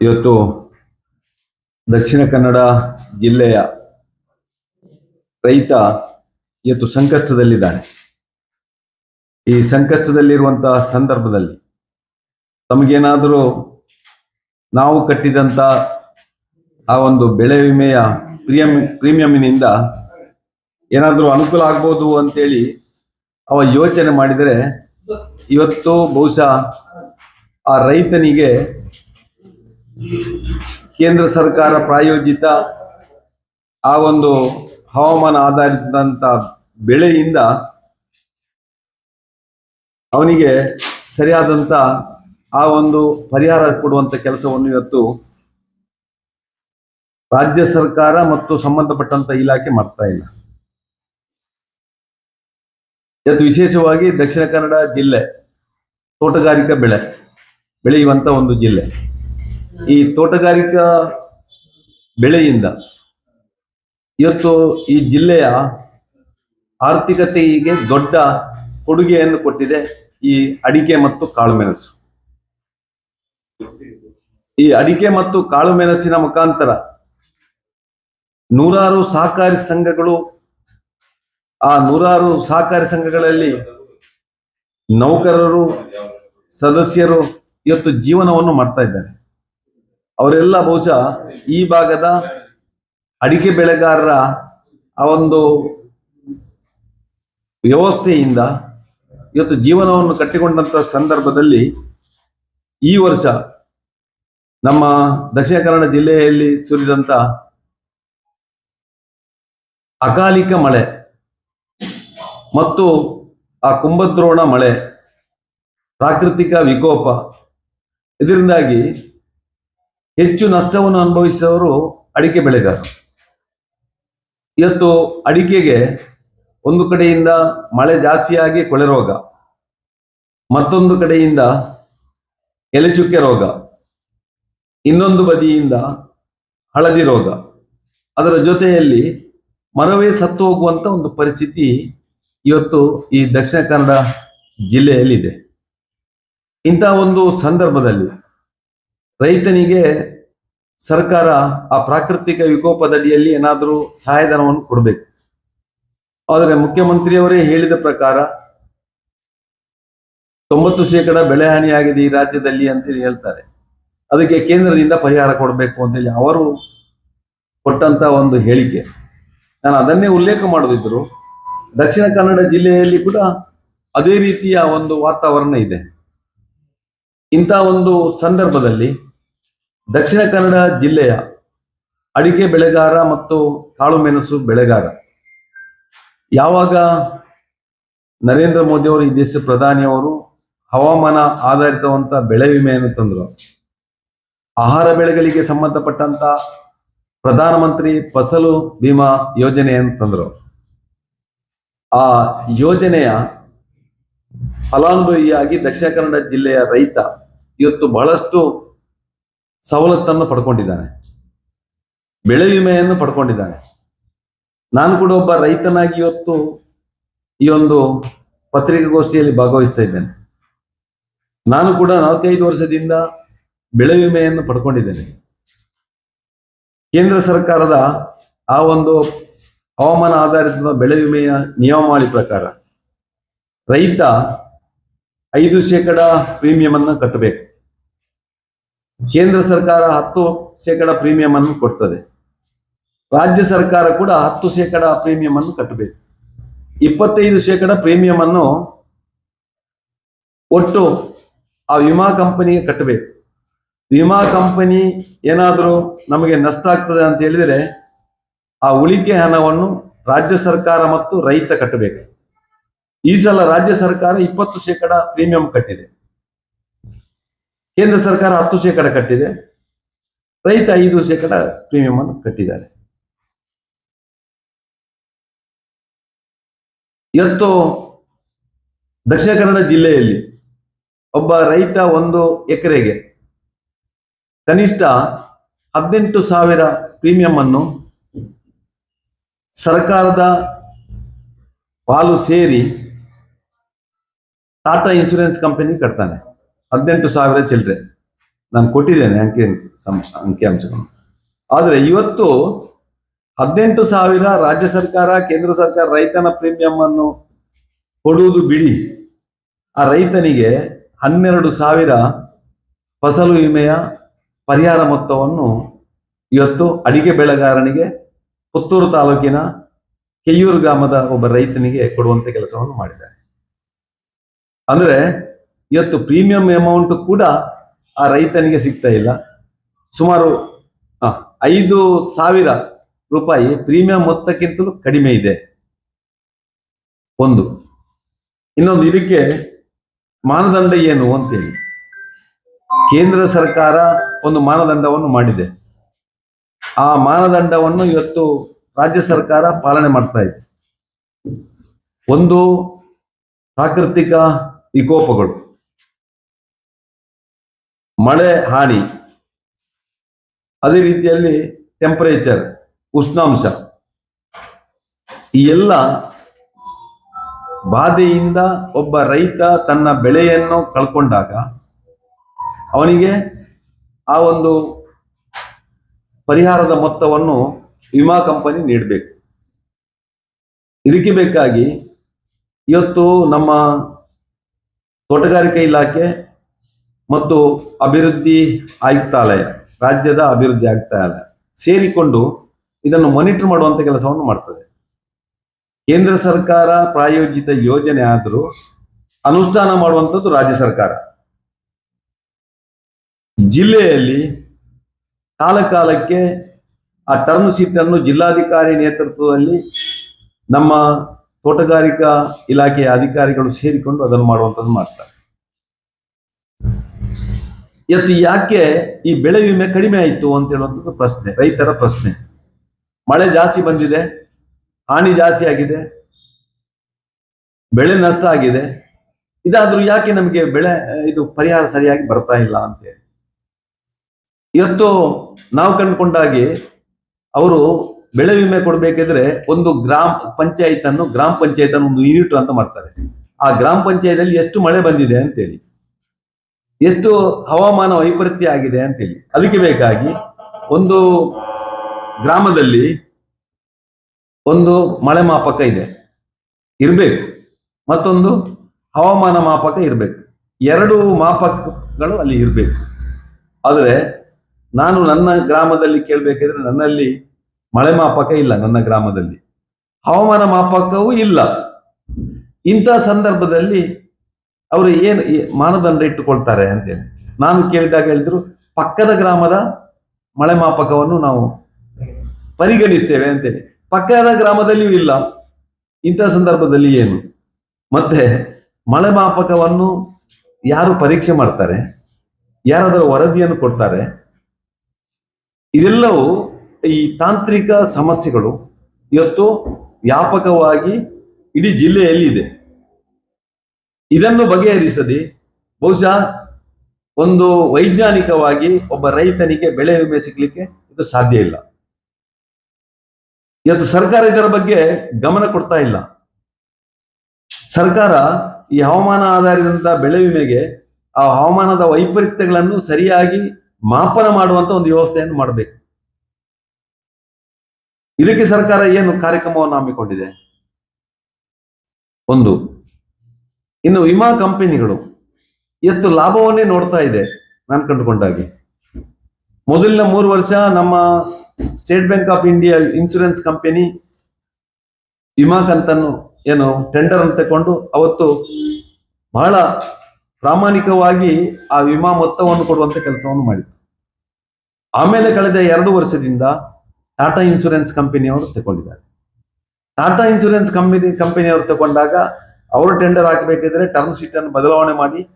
ಇವತ್ತು ದಕ್ಷಿಣ ಕನ್ನಡ ಜಿಲ್ಲೆಯ ರೈತ ಇವತ್ತು ಸಂಕಷ್ಟದಲ್ಲಿದ್ದಾನೆ. ಈ ಸಂಕಷ್ಟದಲ್ಲಿರುವಂತಹ ಸಂದರ್ಭದಲ್ಲಿ ತಮಗೇನಾದರೂ ನಾವು ಕಟ್ಟಿದಂತ ಆ ಒಂದು ಬೆಳೆ ವಿಮೆಯ ಪ್ರೀಮಿಯಂ, ಪ್ರೀಮಿಯಂನಿಂದ ಏನಾದರೂ ಅನುಕೂಲ ಆಗ್ಬೋದು ಅಂತೇಳಿ ಅವ ಯೋಚನೆ ಮಾಡಿದರೆ ಇವತ್ತು ಬಹುಶಃ ಆ ರೈತನಿಗೆ ಕೇಂದ್ರ ಸರ್ಕಾರ ಪ್ರಾಯೋಜಿತ ಆ ಒಂದು ಹವಾಮಾನ ಆಧಾರಿತಂತ ಬೆಳೆಯಿಂದ ಅವನಿಗೆ ಸರಿಯಾದಂತ ಆ ಒಂದು ಪರಿಹಾರ ಕೊಡುವಂತ ಕೆಲಸವನ್ನು ಇವತ್ತು ರಾಜ್ಯ ಸರ್ಕಾರ ಮತ್ತು ಸಂಬಂಧಪಟ್ಟಂತ ಇಲಾಖೆ ಮಾಡ್ತಾ ಇಲ್ಲ. ಇವತ್ತು ವಿಶೇಷವಾಗಿ ದಕ್ಷಿಣ ಕನ್ನಡ ಜಿಲ್ಲೆ ತೋಟಗಾರಿಕಾ ಬೆಳೆ, ಬೆಳೆಯುವಂತ ಒಂದು ಜಿಲ್ಲೆ. ಈ ತೋಟಗಾರಿಕಾ ಬೆಳೆಯಿಂದ ಇವತ್ತು ಈ ಜಿಲ್ಲೆಯ ಆರ್ಥಿಕತೆಗೆ ದೊಡ್ಡ ಕೊಡುಗೆಯನ್ನು ಕೊಟ್ಟಿದೆ ಈ ಅಡಿಕೆ ಮತ್ತು ಕಾಳುಮೆಣಸು. ಈ ಅಡಿಕೆ ಮತ್ತು ಕಾಳುಮೆಣಸಿನ ಮುಖಾಂತರ ನೂರಾರು ಸಹಕಾರಿ ಸಂಘಗಳು ಆ ನೂರಾರು ಸಹಕಾರಿ ಸಂಘಗಳಲ್ಲಿ ನೌಕರರು, ಸದಸ್ಯರು ಇವತ್ತು ಜೀವನವನ್ನು ಮಾಡ್ತಾ ಇದ್ದಾರೆ. ಅವರೆಲ್ಲ ಬಹುಶಃ ಈ ಭಾಗದ ಅಡಿಕೆ ಬೆಳೆಗಾರರ ಆ ಒಂದು ವ್ಯವಸ್ಥೆಯಿಂದ ಇವತ್ತು ಜೀವನವನ್ನು ಕಟ್ಟಿಕೊಂಡಂತ ಸಂದರ್ಭದಲ್ಲಿ ಈ ವರ್ಷ ನಮ್ಮ ದಕ್ಷಿಣ ಕನ್ನಡ ಜಿಲ್ಲೆಯಲ್ಲಿ ಸುರಿದಂತ ಅಕಾಲಿಕ ಮಳೆ ಮತ್ತು ಆ ಕುಂಭದ್ರೋಣ ಮಳೆ, ಪ್ರಾಕೃತಿಕ ವಿಕೋಪ, ಇದರಿಂದಾಗಿ ಹೆಚ್ಚು ನಷ್ಟವನ್ನು ಅನುಭವಿಸಿದವರು ಅಡಿಕೆ ಬೆಳೆಗಾರರು. ಇವತ್ತು ಅಡಿಕೆಗೆ ಒಂದು ಕಡೆಯಿಂದ ಮಳೆ ಜಾಸ್ತಿಯಾಗಿ ಕೊಳೆ ರೋಗ, ಮತ್ತೊಂದು ಕಡೆಯಿಂದ ಎಲೆಚುಕ್ಕೆ ರೋಗ, ಇನ್ನೊಂದು ಬದಿಯಿಂದ ಹಳದಿ ರೋಗ. ಅದರ ಜೊತೆಯಲ್ಲಿ ಮರವೇ ಸತ್ತು ಹೋಗುವಂತ ಒಂದು ಪರಿಸ್ಥಿತಿ ಇವತ್ತು ಈ ದಕ್ಷಿಣ ಕನ್ನಡ ಜಿಲ್ಲೆಯಲ್ಲಿದೆ. ಇಂಥ ಒಂದು ಸಂದರ್ಭದಲ್ಲಿ ರೈತನಿಗೆ ಸರ್ಕಾರ ಆ ಪ್ರಾಕೃತಿಕ ವಿಕೋಪದಡಿಯಲ್ಲಿ ಏನಾದರೂ ಸಹಾಯಧನವನ್ನು ಕೊಡಬೇಕು. ಆದರೆ ಮುಖ್ಯಮಂತ್ರಿಯವರೇ ಹೇಳಿದ ಪ್ರಕಾರ ತೊಂಬತ್ತು ಶೇಕಡ ಬೆಳೆ ಹಾನಿಯಾಗಿದೆ ಈ ರಾಜ್ಯದಲ್ಲಿ ಅಂತೇಳಿ ಹೇಳ್ತಾರೆ. ಅದಕ್ಕೆ ಕೇಂದ್ರದಿಂದ ಪರಿಹಾರ ಕೊಡಬೇಕು ಅಂತೇಳಿ ಅವರು ಕೊಟ್ಟಂತ ಒಂದು ಹೇಳಿಕೆ. ನಾನು ಅದನ್ನೇ ಉಲ್ಲೇಖ ಮಾಡದಿದ್ರು ದಕ್ಷಿಣ ಕನ್ನಡ ಜಿಲ್ಲೆಯಲ್ಲಿ ಕೂಡ ಅದೇ ರೀತಿಯ ಒಂದು ವಾತಾವರಣ ಇದೆ. ಇಂಥ ಒಂದು ಸಂದರ್ಭದಲ್ಲಿ ದಕ್ಷಿಣ ಕನ್ನಡ ಜಿಲ್ಲೆಯ ಅಡಿಕೆ ಬೆಳೆಗಾರ ಮತ್ತು ಕಾಳುಮೆಣಸು ಬೆಳೆಗಾರ. ಯಾವಾಗ ನರೇಂದ್ರ ಮೋದಿ ಅವರು ಈ ದೇಶದ ಪ್ರಧಾನಿಯವರು ಹವಾಮಾನ ಆಧಾರಿತವಂತ ಬೆಳೆ ವಿಮೆಯನ್ನು ತಂದರು. ಆಹಾರ ಬೆಳೆಗಳಿಗೆ ಸಂಬಂಧಪಟ್ಟಂತ ಪ್ರಧಾನಮಂತ್ರಿ ಫಸಲು ಬಿಮಾ ಯೋಜನೆಯನ್ನು ತಂದರು. ಆ ಯೋಜನೆಯ ಫಲಾನುಭವಿಯಾಗಿ ದಕ್ಷಿಣ ಕನ್ನಡ ಜಿಲ್ಲೆಯ ರೈತ ಇವತ್ತು ಬಹಳಷ್ಟು ಸವಲತ್ತನ್ನು ಪಡ್ಕೊಂಡಿದ್ದಾನೆ. ಬೆಳೆ ವಿಮೆಯನ್ನು ಪಡ್ಕೊಂಡಿದ್ದಾನೆ. ನಾನು ಕೂಡ ಒಬ್ಬ ರೈತನಾಗಿ ಇವತ್ತು ಈ ಒಂದು ಪತ್ರಿಕಾಗೋಷ್ಠಿಯಲ್ಲಿ ಭಾಗವಹಿಸ್ತಾ ಇದ್ದೇನೆ. ನಾನು ಕೂಡ ನಾಲ್ಕೈದು ವರ್ಷದಿಂದ ಬೆಳೆ ವಿಮೆಯನ್ನು ಪಡ್ಕೊಂಡಿದ್ದೇನೆ. ಕೇಂದ್ರ ಸರ್ಕಾರದ ಆ ಒಂದು ಹವಾಮಾನ ಆಧಾರಿತ ಬೆಳೆ ವಿಮೆಯ ನಿಯಮಾವಳಿ ಪ್ರಕಾರ ರೈತ ಐದು ಶೇಕಡ ಪ್ರೀಮಿಯಂ ಅನ್ನು ಕಟ್ಟಬೇಕು. ಕೇಂದ್ರ ಸರ್ಕಾರ ಹತ್ತು ಶೇಕಡ ಪ್ರೀಮಿಯಂ ಅನ್ನು ಕೊಡ್ತದೆ. ರಾಜ್ಯ ಸರ್ಕಾರ ಕೂಡ ಹತ್ತು ಶೇಕಡ ಪ್ರೀಮಿಯಂ ಅನ್ನು ಕಟ್ಟಬೇಕು. ಇಪ್ಪತ್ತೈದು ಶೇಕಡ ಪ್ರೀಮಿಯಂ ಅನ್ನು ಒಟ್ಟು ಆ ವಿಮಾ ಕಂಪನಿಗೆ ಕಟ್ಟಬೇಕು. ವಿಮಾ ಕಂಪನಿ ಏನಾದರೂ ನಮಗೆ ನಷ್ಟ ಆಗ್ತದೆ ಅಂತ ಹೇಳಿದರೆ ಆ ಉಳಿಕೆ ಹಣವನ್ನು ರಾಜ್ಯ ಸರ್ಕಾರ ಮತ್ತು ರೈತ ಕಟ್ಟಬೇಕು. ಈ ಸಲ ರಾಜ್ಯ ಸರ್ಕಾರ ಇಪ್ಪತ್ತು ಶೇಕಡ ಪ್ರೀಮಿಯಂ ಕಟ್ಟಿದೆ. ಕೇಂದ್ರ ಸರ್ಕಾರ ಹತ್ತು ಶೇಕಡ ಕಟ್ಟಿದೆ. ರೈತ ಐದು ಶೇಕಡ ಪ್ರೀಮಿಯಂ ಅನ್ನು ಕಟ್ಟಿದ್ದಾರೆ. ಇವತ್ತು ದಕ್ಷಿಣ ಕನ್ನಡ ಜಿಲ್ಲೆಯಲ್ಲಿ ಒಬ್ಬ ರೈತ ಒಂದು ಎಕರೆಗೆ ಕನಿಷ್ಠ ಹದಿನೆಂಟು ಸಾವಿರ ಪ್ರೀಮಿಯಂ ಅನ್ನು ಸರ್ಕಾರದ ಪಾಲು ಸೇರಿ ಟಾಟಾ ಇನ್ಶೂರೆನ್ಸ್ ಕಂಪನಿ ಕಟ್ತಾನೆ. ಹದಿನೆಂಟು ಸಾವಿರ ಚಿಲ್ಲರೆ ನಾನು ಕೊಟ್ಟಿದ್ದೇನೆ ಅಂಕಿ, ಸಂ- ಅಂಕಿಅಂಶಗಳು ಆದರೆ ಇವತ್ತು ಹದಿನೆಂಟು ಸಾವಿರ ರಾಜ್ಯ ಸರ್ಕಾರ, ಕೇಂದ್ರ ಸರ್ಕಾರ ರೈತನ ಪ್ರೀಮಿಯಂ ಅನ್ನು ಕೊಡುವುದು ಬಿಡಿ. ಆ ರೈತನಿಗೆ ಹನ್ನೆರಡು ಸಾವಿರ ಫಸಲು ವಿಮೆಯ ಪರಿಹಾರ ಮೊತ್ತವನ್ನು ಇವತ್ತು ಅಡಿಕೆ ಬೆಳೆಗಾರನಿಗೆ ಪುತ್ತೂರು ತಾಲೂಕಿನ ಕೆಯ್ಯೂರು ಗ್ರಾಮದ ಒಬ್ಬ ರೈತನಿಗೆ ಕೊಡುವಂತ ಕೆಲಸವನ್ನು ಮಾಡಿದ್ದಾರೆ. ಅಂದ್ರೆ ಇವತ್ತು ಪ್ರೀಮಿಯಂ ಅಮೌಂಟ್ ಕೂಡ ಆ ರೈತನಿಗೆ ಸಿಗ್ತಾ ಇಲ್ಲ. ಸುಮಾರು ಐದು ಸಾವಿರ ರೂಪಾಯಿ ಪ್ರೀಮಿಯಂ ಮೊತ್ತಕ್ಕಿಂತಲೂ ಕಡಿಮೆ ಇದೆ. ಒಂದು. ಇನ್ನೊಂದು, ಇದಕ್ಕೆ ಮಾನದಂಡ ಏನು ಅಂತೇಳಿ. ಕೇಂದ್ರ ಸರ್ಕಾರ ಒಂದು ಮಾನದಂಡವನ್ನು ಮಾಡಿದೆ. ಆ ಮಾನದಂಡವನ್ನು ಇವತ್ತು ರಾಜ್ಯ ಸರ್ಕಾರ ಪಾಲನೆ ಮಾಡ್ತಾ ಇದೆ. ಒಂದು ಪ್ರಾಕೃತಿಕ ವಿಕೋಪಗಳು. ಮಳೆ, ಹಾನಿ. ಅದೇ ರೀತಿಯಲ್ಲಿ ಟೆಂಪರೇಚರ್ ಉಷ್ಣಾಂಶ. ಈ ಎಲ್ಲ ಬಾಧೆಯಿಂದ ಒಬ್ಬ ರೈತ ತನ್ನ ಬೆಳೆಯನ್ನು ಕಳ್ಕೊಂಡಾಗ ಅವನಿಗೆ ಆ ಒಂದು ಪರಿಹಾರದ ಮೊತ್ತವನ್ನು ವಿಮಾ ಕಂಪನಿ ನೀಡಬೇಕು. ಇದಕ್ಕೆ ಬೇಕಾಗಿ ಇವತ್ತು ನಮ್ಮ ತೋಟಗಾರಿಕೆ ಇಲಾಖೆ ಮತ್ತು ಅಭಿವೃದ್ಧಿ ಆಯುಕ್ತಾಲಯ ರಾಜ್ಯದ ಅಭಿವೃದ್ಧಿ ಆಯುಕ್ತಾಲಯ ಸೇರಿಕೊಂಡು ಇದನ್ನು ಮಾನಿಟರ್ ಮಾಡುವಂತ ಕೆಲಸವನ್ನು ಮಾಡ್ತದೆ. ಕೇಂದ್ರ ಸರ್ಕಾರ ಪ್ರಾಯೋಜಿತ ಯೋಜನೆ ಆದರೂ ಅನುಷ್ಠಾನ ಮಾಡುವಂಥದ್ದು ರಾಜ್ಯ ಸರ್ಕಾರ. ಜಿಲ್ಲೆಯಲ್ಲಿ ಕಾಲಕಾಲಕ್ಕೆ ಆ ಟರ್ಮ್ ಶೀಟ್ ಅನ್ನು ಜಿಲ್ಲಾಧಿಕಾರಿ ನೇತೃತ್ವದಲ್ಲಿ ನಮ್ಮ ತೋಟಗಾರಿಕಾ ಇಲಾಖೆಯ ಅಧಿಕಾರಿಗಳು ಸೇರಿಕೊಂಡು ಅದನ್ನು ಮಾಡುವಂಥದ್ದು ಮಾಡ್ತಾರೆ. ಇವತ್ತು ಯಾಕೆ ಈ ಬೆಳೆ ವಿಮೆ ಕಡಿಮೆ ಆಯಿತು ಅಂತ ಹೇಳುವಂಥದ್ದು ಪ್ರಶ್ನೆ, ರೈತರ ಪ್ರಶ್ನೆ. ಮಳೆ ಜಾಸ್ತಿ ಬಂದಿದೆ, ಹಾನಿ ಜಾಸ್ತಿ ಆಗಿದೆ, ಬೆಳೆ ನಷ್ಟ ಆಗಿದೆ, ಇದಾದ್ರೂ ಯಾಕೆ ನಮಗೆ ಬೆಳೆ, ಇದು ಪರಿಹಾರ ಸರಿಯಾಗಿ ಬರ್ತಾ ಇಲ್ಲ ಅಂತೇಳಿ ಇವತ್ತು ನಾವು ಕಂಡುಕೊಂಡಾಗಿ ಅವರು ಬೆಳೆ ವಿಮೆ ಕೊಡ್ಬೇಕಿದ್ರೆ ಒಂದು ಗ್ರಾಮ ಪಂಚಾಯತ್ ಅನ್ನು, ಗ್ರಾಮ ಪಂಚಾಯತ್ ಅನ್ನು ಒಂದು ಯೂನಿಟ್ ಅಂತ ಮಾಡ್ತಾರೆ. ಆ ಗ್ರಾಮ ಪಂಚಾಯತ್ ಎಷ್ಟು ಮಳೆ ಬಂದಿದೆ ಅಂತೇಳಿ ಎಷ್ಟು ಹವಾಮಾನ ವೈಪರೀತ್ಯ ಆಗಿದೆ ಅಂತೇಳಿ. ಅದಕ್ಕೆ ಬೇಕಾಗಿ ಒಂದು ಗ್ರಾಮದಲ್ಲಿ ಒಂದು ಮಳೆ ಮಾಪಕ ಇದೆ. ಇರಬೇಕು. ಮತ್ತೊಂದು ಹವಾಮಾನ ಮಾಪಕ ಇರಬೇಕು. ಎರಡು ಮಾಪಕಗಳು ಅಲ್ಲಿ ಇರಬೇಕು. ಆದರೆ ನಾನು ನನ್ನ ಗ್ರಾಮದಲ್ಲಿ ಕೇಳಬೇಕಿದ್ರೆ ನನ್ನಲ್ಲಿ ಮಳೆ ಮಾಪಕ ಇಲ್ಲ ನನ್ನ ಗ್ರಾಮದಲ್ಲಿ. ಹವಾಮಾನ ಮಾಪಕವೂ ಇಲ್ಲ. ಇಂಥ ಸಂದರ್ಭದಲ್ಲಿ ಅವರು ಏನು ಮಾನದಂಡ ಇಟ್ಟುಕೊಳ್ತಾರೆ ಅಂತೇಳಿ. ನಾನು ಕೇಳಿದಾಗ ಹೇಳಿದ್ರು, ಪಕ್ಕದ ಗ್ರಾಮದ ಮಳೆ ಮಾಪಕವನ್ನು ನಾವು ಪರಿಗಣಿಸ್ತೇವೆ ಅಂತೇಳಿ. ಪಕ್ಕದ ಗ್ರಾಮದಲ್ಲಿಯೂ ಇಲ್ಲ. ಇಂಥ ಸಂದರ್ಭದಲ್ಲಿ ಏನು? ಮತ್ತೆ ಮಳೆ ಮಾಪಕವನ್ನು ಯಾರು ಪರೀಕ್ಷೆ ಮಾಡ್ತಾರೆ? ಯಾರಾದರೂ ವರದಿಯನ್ನು ಕೊಡ್ತಾರೆ? ಇದೆಲ್ಲವೂ ಈ ತಾಂತ್ರಿಕ ಸಮಸ್ಯೆಗಳು ಇವತ್ತು ವ್ಯಾಪಕವಾಗಿ ಇಡೀ ಜಿಲ್ಲೆಯಲ್ಲಿ ಇದೆ ಇದನ್ನು ಬಗೆಹರಿಸದೆ ಬಹುಶಃ ಒಂದು ವೈಜ್ಞಾನಿಕವಾಗಿ ಒಬ್ಬ ರೈತನಿಗೆ ಬೆಳೆ ವಿಮೆ ಸಿಗ್ಲಿಕ್ಕೆ ಇದು ಸಾಧ್ಯ ಇಲ್ಲ. ಇವತ್ತು ಸರ್ಕಾರ ಇದರ ಬಗ್ಗೆ ಗಮನ ಕೊಡ್ತಾ ಇಲ್ಲ. ಸರ್ಕಾರ ಈ ಹವಾಮಾನ ಆಧಾರಿತಂತಹ ಬೆಳೆ ವಿಮೆಗೆ ಆ ಹವಾಮಾನದ ವೈಪರೀತ್ಯಗಳನ್ನು ಸರಿಯಾಗಿ ಮಾಪನ ಮಾಡುವಂತ ಒಂದು ವ್ಯವಸ್ಥೆಯನ್ನು ಮಾಡಬೇಕು. ಇದಕ್ಕೆ ಸರ್ಕಾರ ಏನು ಕಾರ್ಯಕ್ರಮವನ್ನು ಹಮ್ಮಿಕೊಂಡಿದೆ? ಒಂದು ಇನ್ನು ವಿಮಾ ಕಂಪನಿಗಳು ಇವತ್ತು ಲಾಭವನ್ನೇ ನೋಡ್ತಾ ಇದೆ ನಾನು ಕಂಡುಕೊಂಡಾಗೆ ಮೊದಲಿನ ಮೂರು ವರ್ಷ ನಮ್ಮ state bank of India insurance company ವಿಮಾ ಕಂತನ್ನು ಏನು ಟೆಂಡರ್ ಅಂತ ತಗೊಂಡು ಅವತ್ತು ಬಹಳ ಪ್ರಾಮಾಣಿಕವಾಗಿ ಆ ವಿಮಾ ಮೊತ್ತವನ್ನು ಕೊಡುವಂತ ಕೆಲಸವನ್ನು ಮಾಡಿತು ಆಮೇಲೆ ಕಳೆದ ಎರಡು ವರ್ಷದಿಂದ ಟಾಟಾ ಇನ್ಸೂರೆನ್ಸ್ ಕಂಪನಿಯವರು ತಗೊಂಡಿದ್ದಾರೆ ಟಾಟಾ ಇನ್ಸೂರೆನ್ಸ್ ಕಂಪನಿ, ಕಂಪನಿಯವರು ತಗೊಂಡಾಗ ಅವರು ಟೆಂಡರ್ ಹಾಕಬೇಕಿದ್ರೆ ಟರ್ಮ್ ಶೀಟ್ ಅನ್ನು ಬದಲಾವಣೆ ಮಾಡಿ,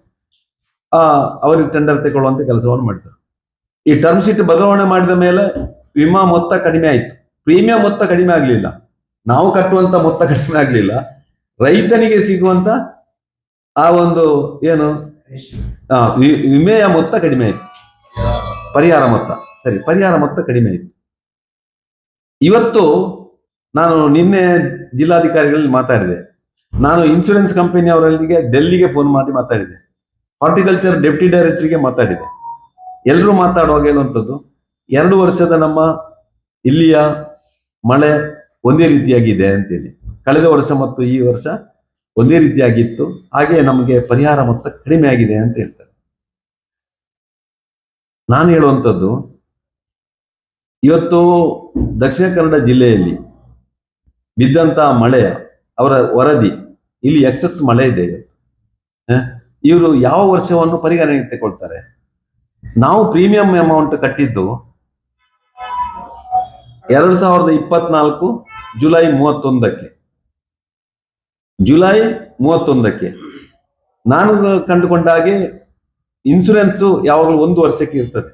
ಆ, ಅವರಿಗೆ ಟೆಂಡರ್ ತಗೊಳ್ಳುವಂತ ಕೆಲಸವನ್ನು ಮಾಡ್ತಾರೆ. ಈ ಟರ್ಮ್ ಶೀಟ್ ಬದಲಾವಣೆ ಮಾಡಿದ ಮೇಲೆ ವಿಮಾ ಮೊತ್ತ ಕಡಿಮೆ ಆಯಿತು. ಪ್ರೀಮಿಯಂ ಮೊತ್ತ ಕಡಿಮೆ ಆಗಲಿಲ್ಲ. ನಾವು ಕಟ್ಟುವಂತ ಮೊತ್ತ ಕಡಿಮೆ ಆಗಲಿಲ್ಲ. ರೈತನಿಗೆ ಸಿಗುವಂತ ಆ ಒಂದು ಏನು? ವಿಮೆಯ ಮೊತ್ತ ಕಡಿಮೆ ಆಯಿತು. ಪರಿಹಾರ ಮೊತ್ತ. ಸರಿ, ಪರಿಹಾರ ಮೊತ್ತ ಕಡಿಮೆ ಆಯಿತು. ಇವತ್ತು ನಾನು ನಿನ್ನೆ ಜಿಲ್ಲಾಧಿಕಾರಿಗಳಲ್ಲಿ ಮಾತಾಡಿದೆ. ನಾನು ಇನ್ಶೂರೆನ್ಸ್ ಕಂಪನಿ ಅವರಲ್ಲಿಗೆ ಡೆಲ್ಲಿಗೆ ಫೋನ್ ಮಾಡಿ ಮಾತಾಡಿದೆ. ಹಾರ್ಟಿಕಲ್ಚರ್ ಡೆಪ್ಟಿ ಡೈರೆಕ್ಟರ್ಗೆ ಮಾತಾಡಿದೆ. ಎಲ್ಲರೂ ಮಾತಾಡುವಾಗ ಹೇಳುವಂಥದ್ದು, ಎರಡು ವರ್ಷದ ನಮ್ಮ ಇಲ್ಲಿಯ ಮಳೆ ಒಂದೇ ರೀತಿಯಾಗಿದೆ ಅಂತೇಳಿ. ಕಳೆದ ವರ್ಷ ಮತ್ತು ಈ ವರ್ಷ ಒಂದೇ ರೀತಿಯಾಗಿತ್ತು. ಹಾಗೆ ನಮಗೆ ಪರಿಹಾರ ಮೊತ್ತ ಕಡಿಮೆ ಆಗಿದೆ ಅಂತ ಹೇಳ್ತಾರೆ. ನಾನು ಹೇಳುವಂಥದ್ದು, ಇವತ್ತು ದಕ್ಷಿಣ ಕನ್ನಡ ಜಿಲ್ಲೆಯಲ್ಲಿ ಬಿದ್ದಂತಹ ಮಳೆಯ ಅವರ ವರದಿ ಇಲ್ಲಿ ಎಕ್ಸಸ್ ಮಳೆ ಇದೆ. ಇವರು ಯಾವ ವರ್ಷವನ್ನು ಪರಿಗಣನೆಗೆ ತಗೊಳ್ತಾರೆ ನಾವು ಪ್ರೀಮಿಯಂ ಅಮೌಂಟ್ ಕಟ್ಟಿದ್ದು ಎರಡ್ ಸಾವಿರದ ಇಪ್ಪತ್ನಾಲ್ಕು ಜುಲೈ ಮೂವತ್ತೊಂದಕ್ಕೆ. ಜುಲೈ ಮೂವತ್ತೊಂದಕ್ಕೆ. ನಾನು ಕಂಡುಕೊಂಡ ಹಾಗೆ ಇನ್ಸೂರೆನ್ಸ್ ಯಾವಾಗಲೂ ಒಂದು ವರ್ಷಕ್ಕೆ ಇರ್ತದೆ.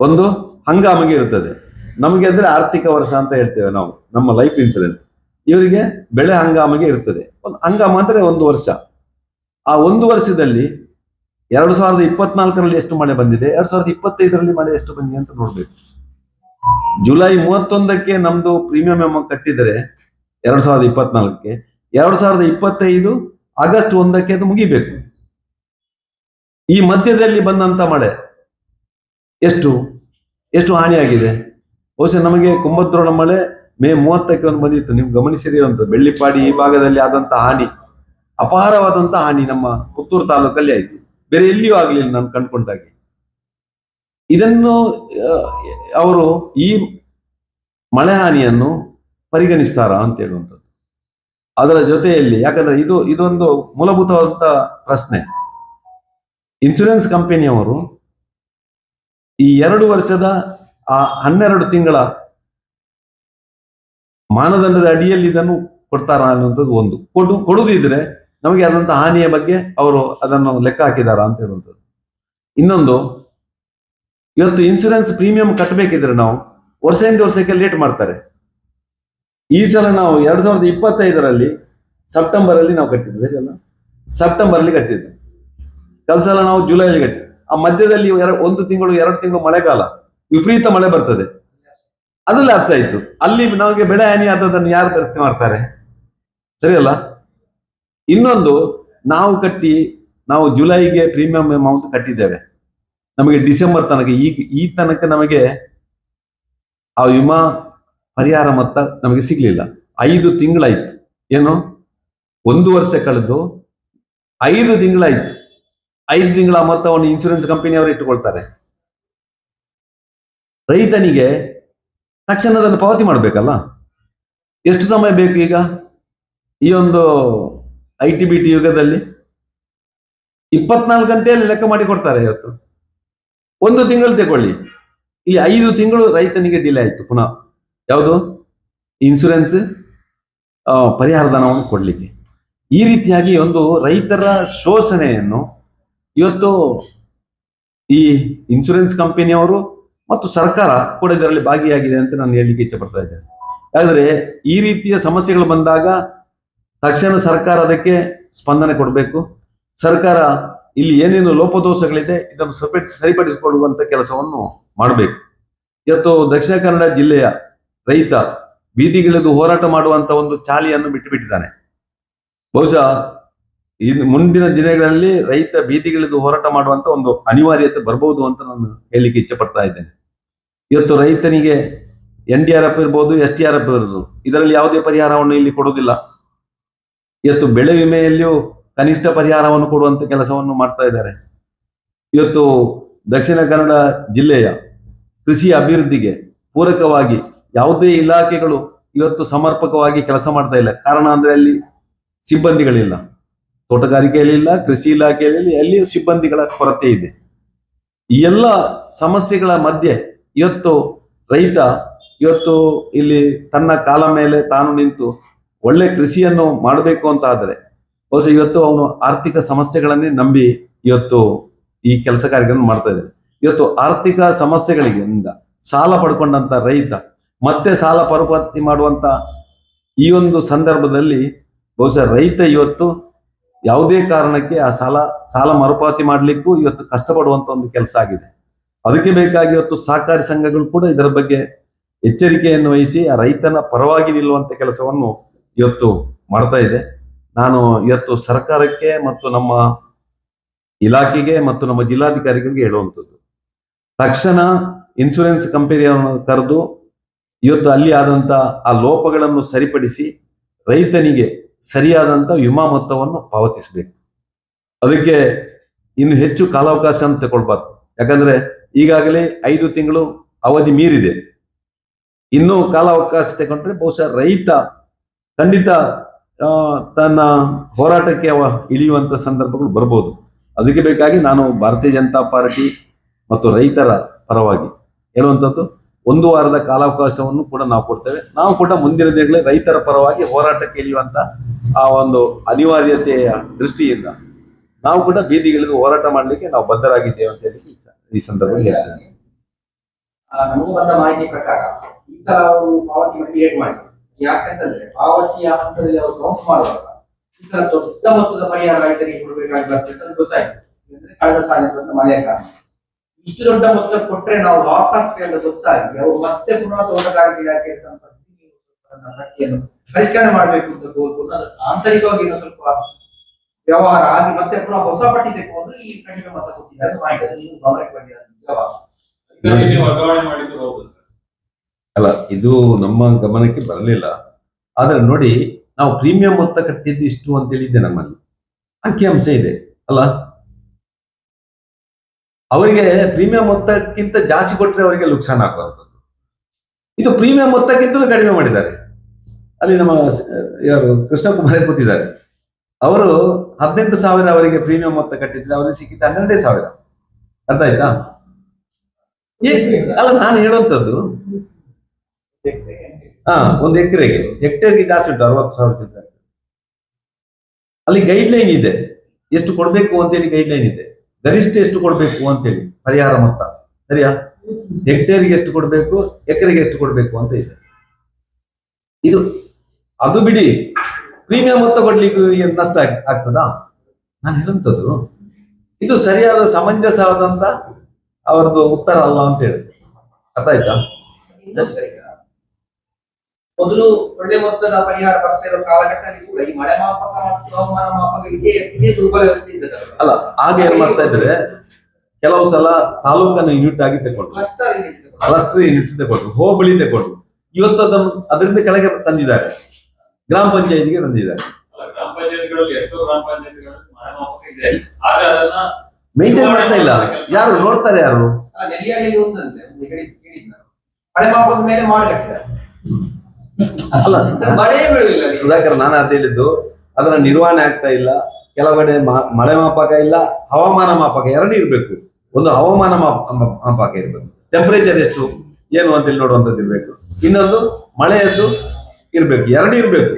ಒಂದು ಹಂಗಾಮಿಗೆ ಇರ್ತದೆ. ನಮಗೆ ಅಂದ್ರೆ ಆರ್ಥಿಕ ವರ್ಷ ಅಂತ ಹೇಳ್ತೇವೆ ನಾವು, ನಮ್ಮ ಲೈಫ್ ಇನ್ಸೂರೆನ್ಸ್ ಇವರಿಗೆ ಬೆಳೆ ಹಂಗಾಮಿಗೆ ಇರ್ತದೆ. ಒಂದು ಹಂಗಾಮ ಅಂದ್ರೆ ಒಂದು ವರ್ಷ. ಆ ಒಂದು ವರ್ಷದಲ್ಲಿ ಎರಡು ಸಾವಿರದ ಇಪ್ಪತ್ನಾಲ್ಕರಲ್ಲಿ ಎಷ್ಟು ಮಳೆ ಬಂದಿದೆ? ಎರಡು ಸಾವಿರದ ಇಪ್ಪತ್ತೈದರಲ್ಲಿ ಮಳೆ ಎಷ್ಟು ಬಂದಿದೆ ಅಂತ ನೋಡ್ಬೇಕು. ಜುಲೈ ಮೂವತ್ತೊಂದಕ್ಕೆ ನಮ್ದು ಪ್ರೀಮಿಯಂ ಅಮೌಂಟ್ ಕಟ್ಟಿದರೆ ಎರಡು ಸಾವಿರದ ಇಪ್ಪತ್ನಾಲ್ಕಕ್ಕೆ, ಎರಡು ಸಾವಿರದ ಇಪ್ಪತ್ತೈದು ಆಗಸ್ಟ್ ಒಂದಕ್ಕೆ ಅದು ಮುಗಿಬೇಕು. ಈ ಮಧ್ಯದಲ್ಲಿ ಬಂದಂತ ಮಳೆ ಎಷ್ಟು? ಎಷ್ಟು ಹಾನಿಯಾಗಿದೆ? ಬಹುಶಃ ನಮಗೆ ಕುಂಭದ್ರೋಣ ಮಳೆ ಮೇ ಮೂವತ್ತಕ್ಕೆ ಒಂದು ಬಂದಿತ್ತು. ನೀವು ಗಮನಿಸಿರುವಂತ ಬೆಳ್ಳಿಪಾಡಿ ಈ ಭಾಗದಲ್ಲಿ ಆದಂತ ಹಾನಿ, ಅಪಾರವಾದಂತ ಹಾನಿ ನಮ್ಮ ಪುತ್ತೂರು ತಾಲೂಕಲ್ಲಿ ಆಯಿತು. ಬೇರೆ ಎಲ್ಲಿಯೂ ಆಗ್ಲಿಲ್ಲ ನಾನು ಕಂಡ್ಕೊಂಡಾಗೆ. ಇದನ್ನು ಅವರು ಈ ಮಳೆ ಹಾನಿಯನ್ನು ಪರಿಗಣಿಸ್ತಾರಾ ಅಂತ ಹೇಳುವಂಥದ್ದು. ಅದರ ಜೊತೆಯಲ್ಲಿ, ಯಾಕಂದ್ರೆ ಇದು, ಇದೊಂದು ಮೂಲಭೂತವಾದಂತ ಪ್ರಶ್ನೆ. ಇನ್ಸೂರೆನ್ಸ್ ಕಂಪನಿಯವರು ಈ ಎರಡು ವರ್ಷದ, ಆ ಹನ್ನೆರಡು ತಿಂಗಳ ಮಾನದಂಡದ ಅಡಿಯಲ್ಲಿ ಇದನ್ನು ಕೊಡ್ತಾರ ಅನ್ನುವಂಥದ್ದು ಒಂದು. ಕೊಡು, ಕೊಡುದಿದ್ರೆ ನಮಗೆ ಆದಂತ ಹಾನಿಯ ಬಗ್ಗೆ ಅವರು ಅದನ್ನು ಲೆಕ್ಕ ಹಾಕಿದಾರ ಅಂತ ಹೇಳುವಂಥದ್ದು. ಇನ್ನೊಂದು, ಇವತ್ತು ಇನ್ಸೂರೆನ್ಸ್ ಪ್ರೀಮಿಯಂ ಕಟ್ಟಬೇಕಿದ್ರೆ ನಾವು ವರ್ಷದಿಂದ ವರ್ಷಕ್ಕೆ ಲೇಟ್ ಮಾಡ್ತಾರೆ. ಈ ಸಲ ನಾವು ಎರಡ್ ಸಾವಿರದ ಇಪ್ಪತ್ತೈದರಲ್ಲಿ ಸೆಪ್ಟೆಂಬರ್ ಅಲ್ಲಿ ನಾವು ಕಟ್ಟಿದ್ವಿ ಸರಿಯಲ್ಲ? ಸೆಪ್ಟೆಂಬರ್ ಅಲ್ಲಿ ಕಟ್ಟಿದ್ದು. ಕಲ್ ಸಲ ನಾವು ಜುಲೈಲಿ ಕಟ್ಟಿದ್ದು. ಆ ಮಧ್ಯದಲ್ಲಿ ಒಂದು ತಿಂಗಳು, ಎರಡು ತಿಂಗಳು ಮಳೆಗಾಲ, ವಿಪರೀತ ಮಳೆ ಬರ್ತದೆ. ಅದು ಲ್ಯಾಪ್ಸ್ ಆಯಿತು. ಅಲ್ಲಿ ನಮಗೆ ಬೆಳೆ ಹಾನಿ ಆದದನ್ನು ಯಾರು ಭರ್ತಿ ಮಾಡ್ತಾರೆ? ಸರಿಯಲ್ಲ? ಇನ್ನೊಂದು, ನಾವು ಕಟ್ಟಿ, ನಾವು ಜುಲೈಗೆ ಪ್ರೀಮಿಯಂ ಅಮೌಂಟ್ ಕಟ್ಟಿದ್ದೇವೆ. ನಮಗೆ ಡಿಸೆಂಬರ್ ತನಕ ಈ ಈ ತನಕ ನಮಗೆ ಆ ವಿಮಾ ಪರಿಹಾರ ಮೊತ್ತ ನಮಗೆ ಸಿಗ್ಲಿಲ್ಲ. ಐದು ತಿಂಗಳಾಯ್ತು. ಏನು? ಒಂದು ವರ್ಷ ಕಳೆದು ಐದು ತಿಂಗಳಾಯ್ತು. ಐದು ತಿಂಗಳ ಮೊತ್ತವನ್ನು ಇನ್ಶೂರೆನ್ಸ್ ಕಂಪನಿಯವರು ಇಟ್ಟುಕೊಳ್ತಾರೆ. ರೈತನಿಗೆ ತಕ್ಷಣ ಅದನ್ನು ಪಾವತಿ ಮಾಡಬೇಕಲ್ಲ? ಎಷ್ಟು ಸಮಯ ಬೇಕು ಈಗ? ಈ ಒಂದು ಐ ಟಿ ಬಿ ಟಿ ಯುಗದಲ್ಲಿ ಇಪ್ಪತ್ನಾಲ್ಕು ಗಂಟೆಯಲ್ಲಿ ಲೆಕ್ಕ ಮಾಡಿ ಕೊಡ್ತಾರೆ ಇವತ್ತು. ಒಂದು ತಿಂಗಳು ತಗೊಳ್ಳಿ. ಇಲ್ಲಿ ಐದು ತಿಂಗಳು ರೈತನಿಗೆ ಡಿಲೇ ಆಯಿತು ಪುನಃ. ಯಾವುದು? ಇನ್ಸೂರೆನ್ಸ್ ಪರಿಹಾರ ಧನವನ್ನು ಕೊಡಲಿಕ್ಕೆ. ಈ ರೀತಿಯಾಗಿ ಒಂದು ರೈತರ ಶೋಷಣೆಯನ್ನು ಇವತ್ತು ಈ ಇನ್ಸೂರೆನ್ಸ್ ಕಂಪನಿಯವರು ಮತ್ತು ಸರ್ಕಾರ ಕೂಡ ಇದರಲ್ಲಿ ಭಾಗಿಯಾಗಿದೆ ಅಂತ ನಾನು ಹೇಳಲಿಕ್ಕೆ ಇಚ್ಛೆ ಪಡ್ತಾ ಇದ್ದೇನೆ. ಆದರೆ ಈ ರೀತಿಯ ಸಮಸ್ಯೆಗಳು ಬಂದಾಗ ತಕ್ಷಣ ಸರ್ಕಾರ ಅದಕ್ಕೆ ಸ್ಪಂದನೆ ಕೊಡಬೇಕು. ಸರ್ಕಾರ ಇಲ್ಲಿ ಏನೇನು ಲೋಪದೋಷಗಳಿದೆ ಇದನ್ನು ಸಪೇಟ್ ಸರಿಪಡಿಸಿಕೊಳ್ಳುವಂತ ಕೆಲಸವನ್ನು ಮಾಡಬೇಕು. ಇವತ್ತು ದಕ್ಷಿಣ ಕನ್ನಡ ಜಿಲ್ಲೆಯ ರೈತ ಬೀದಿಗಿಳಿದು ಹೋರಾಟ ಮಾಡುವಂತ ಒಂದು ಚಾಲಿಯನ್ನು ಬಿಟ್ಟು ಬಿಟ್ಟಿದ್ದಾನೆ ಬಹುಶಃ ಮುಂದಿನ ದಿನಗಳಲ್ಲಿ ರೈತ ಬೀದಿಗಿಳಿದು ಹೋರಾಟ ಮಾಡುವಂತ ಒಂದು ಅನಿವಾರ್ಯತೆ ಬರಬಹುದು ಅಂತ ನಾನು ಹೇಳಲಿಕ್ಕೆ ಇಚ್ಛೆ ಪಡ್ತಾ ಇದ್ದೇನೆ. ಇವತ್ತು ರೈತನಿಗೆ ಎನ್ ಡಿ ಆರ್ ಎಫ್ ಇರ್ಬೋದು, ಎಸ್ ಟಿ ಆರ್ ಎಫ್ ಇರ್ಬೋದು, ಇದರಲ್ಲಿ ಯಾವುದೇ ಪರಿಹಾರವನ್ನು ಇಲ್ಲಿ ಕೊಡುವುದಿಲ್ಲ. ಇವತ್ತು ಬೆಳೆ ವಿಮೆಯಲ್ಲಿಯೂ ಕನಿಷ್ಠ ಪರಿಹಾರವನ್ನು ಕೊಡುವಂತ ಕೆಲಸವನ್ನು ಮಾಡ್ತಾ ಇದ್ದಾರೆ. ಇವತ್ತು ದಕ್ಷಿಣ ಕನ್ನಡ ಜಿಲ್ಲೆಯ ಕೃಷಿ ಅಭಿವೃದ್ಧಿಗೆ ಪೂರಕವಾಗಿ ಯಾವುದೇ ಇಲಾಖೆಗಳು ಇವತ್ತು ಸಮರ್ಪಕವಾಗಿ ಕೆಲಸ ಮಾಡ್ತಾ ಇಲ್ಲ. ಕಾರಣ ಅಂದ್ರೆ ಅಲ್ಲಿ ಸಿಬ್ಬಂದಿಗಳಿಲ್ಲ. ತೋಟಗಾರಿಕೆಯಲ್ಲಿ ಇಲ್ಲ ಕೃಷಿ ಇಲಾಖೆಯಲ್ಲಿ ಅಲ್ಲಿ ಸಿಬ್ಬಂದಿಗಳ ಕೊರತೆ ಇದೆ. ಈ ಎಲ್ಲ ಸಮಸ್ಯೆಗಳ ಮಧ್ಯೆ ಇವತ್ತು ರೈತ, ಇವತ್ತು ಇಲ್ಲಿ ತನ್ನ ಕಾಲ ಮೇಲೆ ತಾನು ನಿಂತು ಒಳ್ಳೆ ಕೃಷಿಯನ್ನು ಮಾಡಬೇಕು ಅಂತ ಆದರೆ, ಬಹುಶಃ ಇವತ್ತು ಅವನು ಆರ್ಥಿಕ ಸಮಸ್ಯೆಗಳನ್ನೇ ನಂಬಿ ಇವತ್ತು ಈ ಕೆಲಸ ಕಾರ್ಯಗಳನ್ನು ಮಾಡ್ತಾ ಇದ್ದಾರೆ ಇವತ್ತು ಆರ್ಥಿಕ ಸಮಸ್ಯೆಗಳಿಂದ ಸಾಲ ಪಡ್ಕೊಂಡಂತ ರೈತ, ಮತ್ತೆ ಸಾಲ ಮರುಪಾವತಿ ಮಾಡುವಂತ ಈ ಒಂದು ಸಂದರ್ಭದಲ್ಲಿ ಬಹುಶಃ ರೈತ ಇವತ್ತು ಯಾವುದೇ ಕಾರಣಕ್ಕೆ ಆ ಸಾಲ ಸಾಲ ಮರುಪಾವತಿ ಮಾಡಲಿಕ್ಕೂ ಇವತ್ತು ಕಷ್ಟಪಡುವಂತ ಒಂದು ಕೆಲಸ ಆಗಿದೆ. ಅದಕ್ಕೆ ಬೇಕಾಗಿ ಇವತ್ತು ಸಹಕಾರಿ ಸಂಘಗಳು ಕೂಡ ಇದರ ಬಗ್ಗೆ ಎಚ್ಚರಿಕೆಯನ್ನು ವಹಿಸಿ ಆ ರೈತನ ಪರವಾಗಿ ನಿಲ್ಲುವಂತ ಕೆಲಸವನ್ನು ಇವತ್ತು ಮಾಡ್ತಾ ಇದೆ. ನಾನು ಇವತ್ತು ಸರ್ಕಾರಕ್ಕೆ ಮತ್ತು ನಮ್ಮ ಇಲಾಖೆಗೆ ಮತ್ತು ನಮ್ಮ ಜಿಲ್ಲಾಧಿಕಾರಿಗಳಿಗೆ ಹೇಳುವಂಥದ್ದು. ತಕ್ಷಣ ಇನ್ಶೂರೆನ್ಸ್ ಕಂಪನಿಯನ್ನು ಕರೆದು ಇವತ್ತು ಅಲ್ಲಿ ಆದಂತ ಆ ಲೋಪಗಳನ್ನು ಸರಿಪಡಿಸಿ ರೈತನಿಗೆ ಸರಿಯಾದಂತ ವಿಮಾ ಮೊತ್ತವನ್ನು ಪಾವತಿಸಬೇಕು. ಅದಕ್ಕೆ ಇನ್ನು ಹೆಚ್ಚು ಕಾಲಾವಕಾಶ ಅಂತ ತಗೊಳ್ಬಾರ್ದು. ಯಾಕಂದ್ರೆ ಈಗಾಗಲೇ ಐದು ತಿಂಗಳು ಅವಧಿ ಮೀರಿದೆ. ಇನ್ನೂ ಕಾಲಾವಕಾಶ ತಗೊಂಡ್ರೆ ಬಹುಶಃ ರೈತ ಖಂಡಿತ ತನ್ನ ಹೋರಾಟಕ್ಕೆ ಅವ ಇಳಿಯುವಂತ ಸಂದರ್ಭಗಳು ಬರ್ಬೋದು. ಅದಕ್ಕೆ ಬೇಕಾಗಿ ನಾನು ಭಾರತೀಯ ಜನತಾ ಪಾರ್ಟಿ ಮತ್ತು ರೈತರ ಪರವಾಗಿ ಹೇಳುವಂಥದ್ದು ಒಂದು ವಾರದ ಕಾಲಾವಕಾಶವನ್ನು ಕೂಡ ನಾವು ಕೊಡ್ತೇವೆ. ನಾವು ಕೂಡ ಮುಂದಿನ ದಿನಗಳಲ್ಲಿ ರೈತರ ಪರವಾಗಿ ಹೋರಾಟಕ್ಕೆ ಇಳಿಯುವಂಥ ಆ ಒಂದು ಅನಿವಾರ್ಯತೆಯ ದೃಷ್ಟಿಯಿಂದ ನಾವು ಕೂಡ ಬೀದಿಗಳಿಗೆ ಹೋರಾಟ ಮಾಡಲಿಕ್ಕೆ ನಾವು ಬದ್ಧರಾಗಿದ್ದೇವೆ ಅಂತ ಹೇಳಿ ಸ- ಈ ಸಂದರ್ಭದಲ್ಲಿ ಹೇಳ್ತೇನೆ. ನಮ್ಗೆ ಬಂದ ಮಾಹಿತಿ ಪ್ರಕಾರ, ಈ ಸಲ ಅವರು ಪಾವತಿ ಮಾಡಿ ಲೇಟ್ ಮಾಡಿದ್ರು. ಯಾಕಂತಂದ್ರೆ, ಪಾವತಿಯ ಹಂತದಲ್ಲಿ ಅವರು ಡ್ರಾಪ್ ಮಾಡುವಾಗ, ಈ ಸಲ ದೊಡ್ಡ ಮೊತ್ತದ ಪರಿಹಾರ ರೈತರಿಗೆ ಕೊಡಬೇಕಾಗಿ ಬರ್ತದೆ ಅಂತ ಗೊತ್ತಾಯ್ತು. ಅಂದ್ರೆ ಕಳೆದ ಸಾಲ ಬಂದ ಮಳೆಯ ಕಾರಣ. ಇಷ್ಟು ದೊಡ್ಡ ಮೊತ್ತ ಕೊಟ್ರೆ ನಾವು ಲಾಸ್ ಆಗ್ತೇವೆ ಅಂತ ಗೊತ್ತಾಗಿ, ಅವರು ಮತ್ತೆ ಪುನಃ ತೋಟಗಾರಿಕೆ ಇಲಾಖೆ ಸಂಪರ್ಕಿಸಿ ಪಟ್ಟಿಯನ್ನು ಪರಿಷ್ಕರಣೆ ಮಾಡಬೇಕು ಅಂತ ಕೋರ್ಕೊಂಡು ಆಂತರಿಕವಾಗಿ ಸ್ವಲ್ಪ ವ್ಯವಹಾರ ಆಗಿ ಮತ್ತೆ ಪುನಃ ಹೊಸ ಪಟ್ಟಿ ತೆಗೆದುಕೊಂಡು ಈ ಕಡಿಮೆ ಮತ ಕೊಟ್ಟಿದ್ದಾರೆ ಮಾಹಿತಿ ನೀವು ಗಮನಕ್ಕೆ ಬಂದಿರೋದು ಅಲ್ಲ ಇದು ನಮ್ಮ ಗಮನಕ್ಕೆ ಬರಲಿಲ್ಲ. ಆದ್ರೆ ನೋಡಿ ನಾವು ಪ್ರೀಮಿಯಂ ಮೊತ್ತ ಕಟ್ಟಿದ್ದು ಇಷ್ಟು ಅಂತ ಹೇಳಿದ್ದೆ ನಮ್ಮಲ್ಲಿ. ಅಂಕಿಅಂಶ ಇದೆ ಅಲ್ಲ? ಅವರಿಗೆ ಪ್ರೀಮಿಯಂ ಮೊತ್ತಕ್ಕಿಂತ ಜಾಸ್ತಿ ಕೊಟ್ಟರೆ ಅವರಿಗೆ ನುಕ್ಸಾನ್ ಆಗುವಂಥದ್ದು. ಇದು ಪ್ರೀಮಿಯಂ ಮೊತ್ತಕ್ಕಿಂತಲೂ ಕಡಿಮೆ ಮಾಡಿದ್ದಾರೆ. ಅಲ್ಲಿ ನಮ್ಮ ಯಾರು ಯಾರು ಕೃಷ್ಣಕುಮಾರೇ ಕೂತಿದ್ದಾರೆ. ಅವರು ಹದಿನೆಂಟು ಸಾವಿರ ಅವರಿಗೆ ಪ್ರೀಮಿಯಂ ಮೊತ್ತ ಕಟ್ಟಿದ್ರೆ ಅವರಿಗೆ ಸಿಕ್ಕಿದ್ದು ಹನ್ನೆರಡೇ ಸಾವಿರ. ಅರ್ಥ ಆಯ್ತಾ? ಅಲ್ಲ, ನಾನು ಹೇಳುವಂಥದ್ದು, ಹಾ, ಒಂದು ಎಕರೆಗೆ, ಹೆಕ್ಟೇರ್ಗೆ ಜಾಸ್ತಿ ಉಂಟು, ಅರವತ್ತು ಸಾವಿರ ಚಿಲ್ಲರೆ. ಅಲ್ಲಿ ಗೈಡ್ ಲೈನ್ ಇದೆ. ಎಷ್ಟು ಕೊಡಬೇಕು ಅಂತೇಳಿ ಗೈಡ್ ಲೈನ್ ಇದೆ. ಗರಿಷ್ಠ ಎಷ್ಟು ಕೊಡಬೇಕು ಅಂತೇಳಿ, ಪರಿಹಾರ ಮೊತ್ತ. ಸರಿಯಾ? ಹೆಕ್ಟೇರ್ಗೆ ಎಷ್ಟು ಕೊಡಬೇಕು, ಎಕರೆಗೆ ಎಷ್ಟು ಕೊಡಬೇಕು ಅಂತ ಇದೆ. ಇದು, ಅದು ಬಿಡಿ. ಪ್ರೀಮಿಯಂ ಮೊತ್ತ ಕೊಡ್ಲಿಕ್ಕೆ ಏನು ನಷ್ಟ ಆಗ್- ಆಗ್ತದಾ? ನಾನು ಹೇಳುವಂಥದ್ದು ಇದು ಸರಿಯಾದ ಸಮಂಜಸವಾದಂತ ಅವರದು ಉತ್ತರ ಅಲ್ಲ ಅಂತ ಹೇಳಿ. ಅರ್ಥ ಆಯ್ತಾ? ಮೊದಲು ಒಳ್ಳೆ ಮೊತ್ತದ ಪರಿಹಾರ ಬರ್ತಾ ಇರೋ ಕಾಲಘಟ್ಟದಲ್ಲಿ ಕೂಡ ಈ ಮಳೆ ಮಾಪಕ ಮತ್ತು ಹವಾಮಾನ ಮಾಪಕ ಇದೇ ಇದೇ ದುರ್ಬಲ ವ್ಯವಸ್ಥೆ ಅಲ್ಲ ಆಗ ಏನ್ ಮಾಡ್ತಾ ಇದ್ರೆ ಕೆಲವು ಸಲ ತಾಲೂಕನ್ನು ಯೂನಿಟ್ ಆಗಿ ತಗೊಂಡ್ರು ಕ್ಲಸ್ಟರ್ ಯೂನಿಟ್ ಕ್ಲಸ್ಟರ್ ಯೂನಿಟ್ ತಗೊಂಡ್ರು ಹೋಬಳಿ ತಗೊಂಡ್ರು ಇವತ್ತು ಅದನ್ನು ಅದರಿಂದ ಕೆಳಗೆ ತಂದಿದ್ದಾರೆ. ಗ್ರಾಮ ಪಂಚಾಯತಿಗೆ ತಂದಿದ್ದಾರೆ. ಅಲ್ಲ ಗ್ರಾಮ ಪಂಚಾಯತ್ಗಳಲ್ಲಿ ಎಷ್ಟೋ ಗ್ರಾಮ ಪಂಚಾಯತ್ಗಳಲ್ಲಿ ಮನೆ ಮಾಪಕ ಇದೆ. ಆದ್ರೆ ಅದನ್ನ ಮೇಂಟೈನ್ ಮಾಡ್ತಾ ಇಲ್ಲ. ಯಾರು ನೋಡ್ತಾರೆ ಯಾರು? ಅಲ್ಲ. ಸುಧಾಕರ್ ನಾನು ಅದ್ ಹೇಳಿದ್ದು ಅದರ ನಿರ್ವಹಣೆ ಆಗ್ತಾ ಇಲ್ಲ. ಕೆಲವೆಡೆ ಮಳೆ ಮಾಪಕ ಇಲ್ಲ ಹವಾಮಾನ ಮಾಪಕ ಎರಡು ಇರಬೇಕು. ಒಂದು ಹವಾಮಾನ ಮಾಪಕ ಇರಬೇಕು. ಟೆಂಪರೇಚರ್ ಎಷ್ಟು? ಏನು ಅಂತೇಳಿ ನೋಡುವಂಥದ್ದು ಇರಬೇಕು. ಇನ್ನೊಂದು ಮಳೆಯದ್ದು ಇರಬೇಕು. ಎರಡು ಇರಬೇಕು.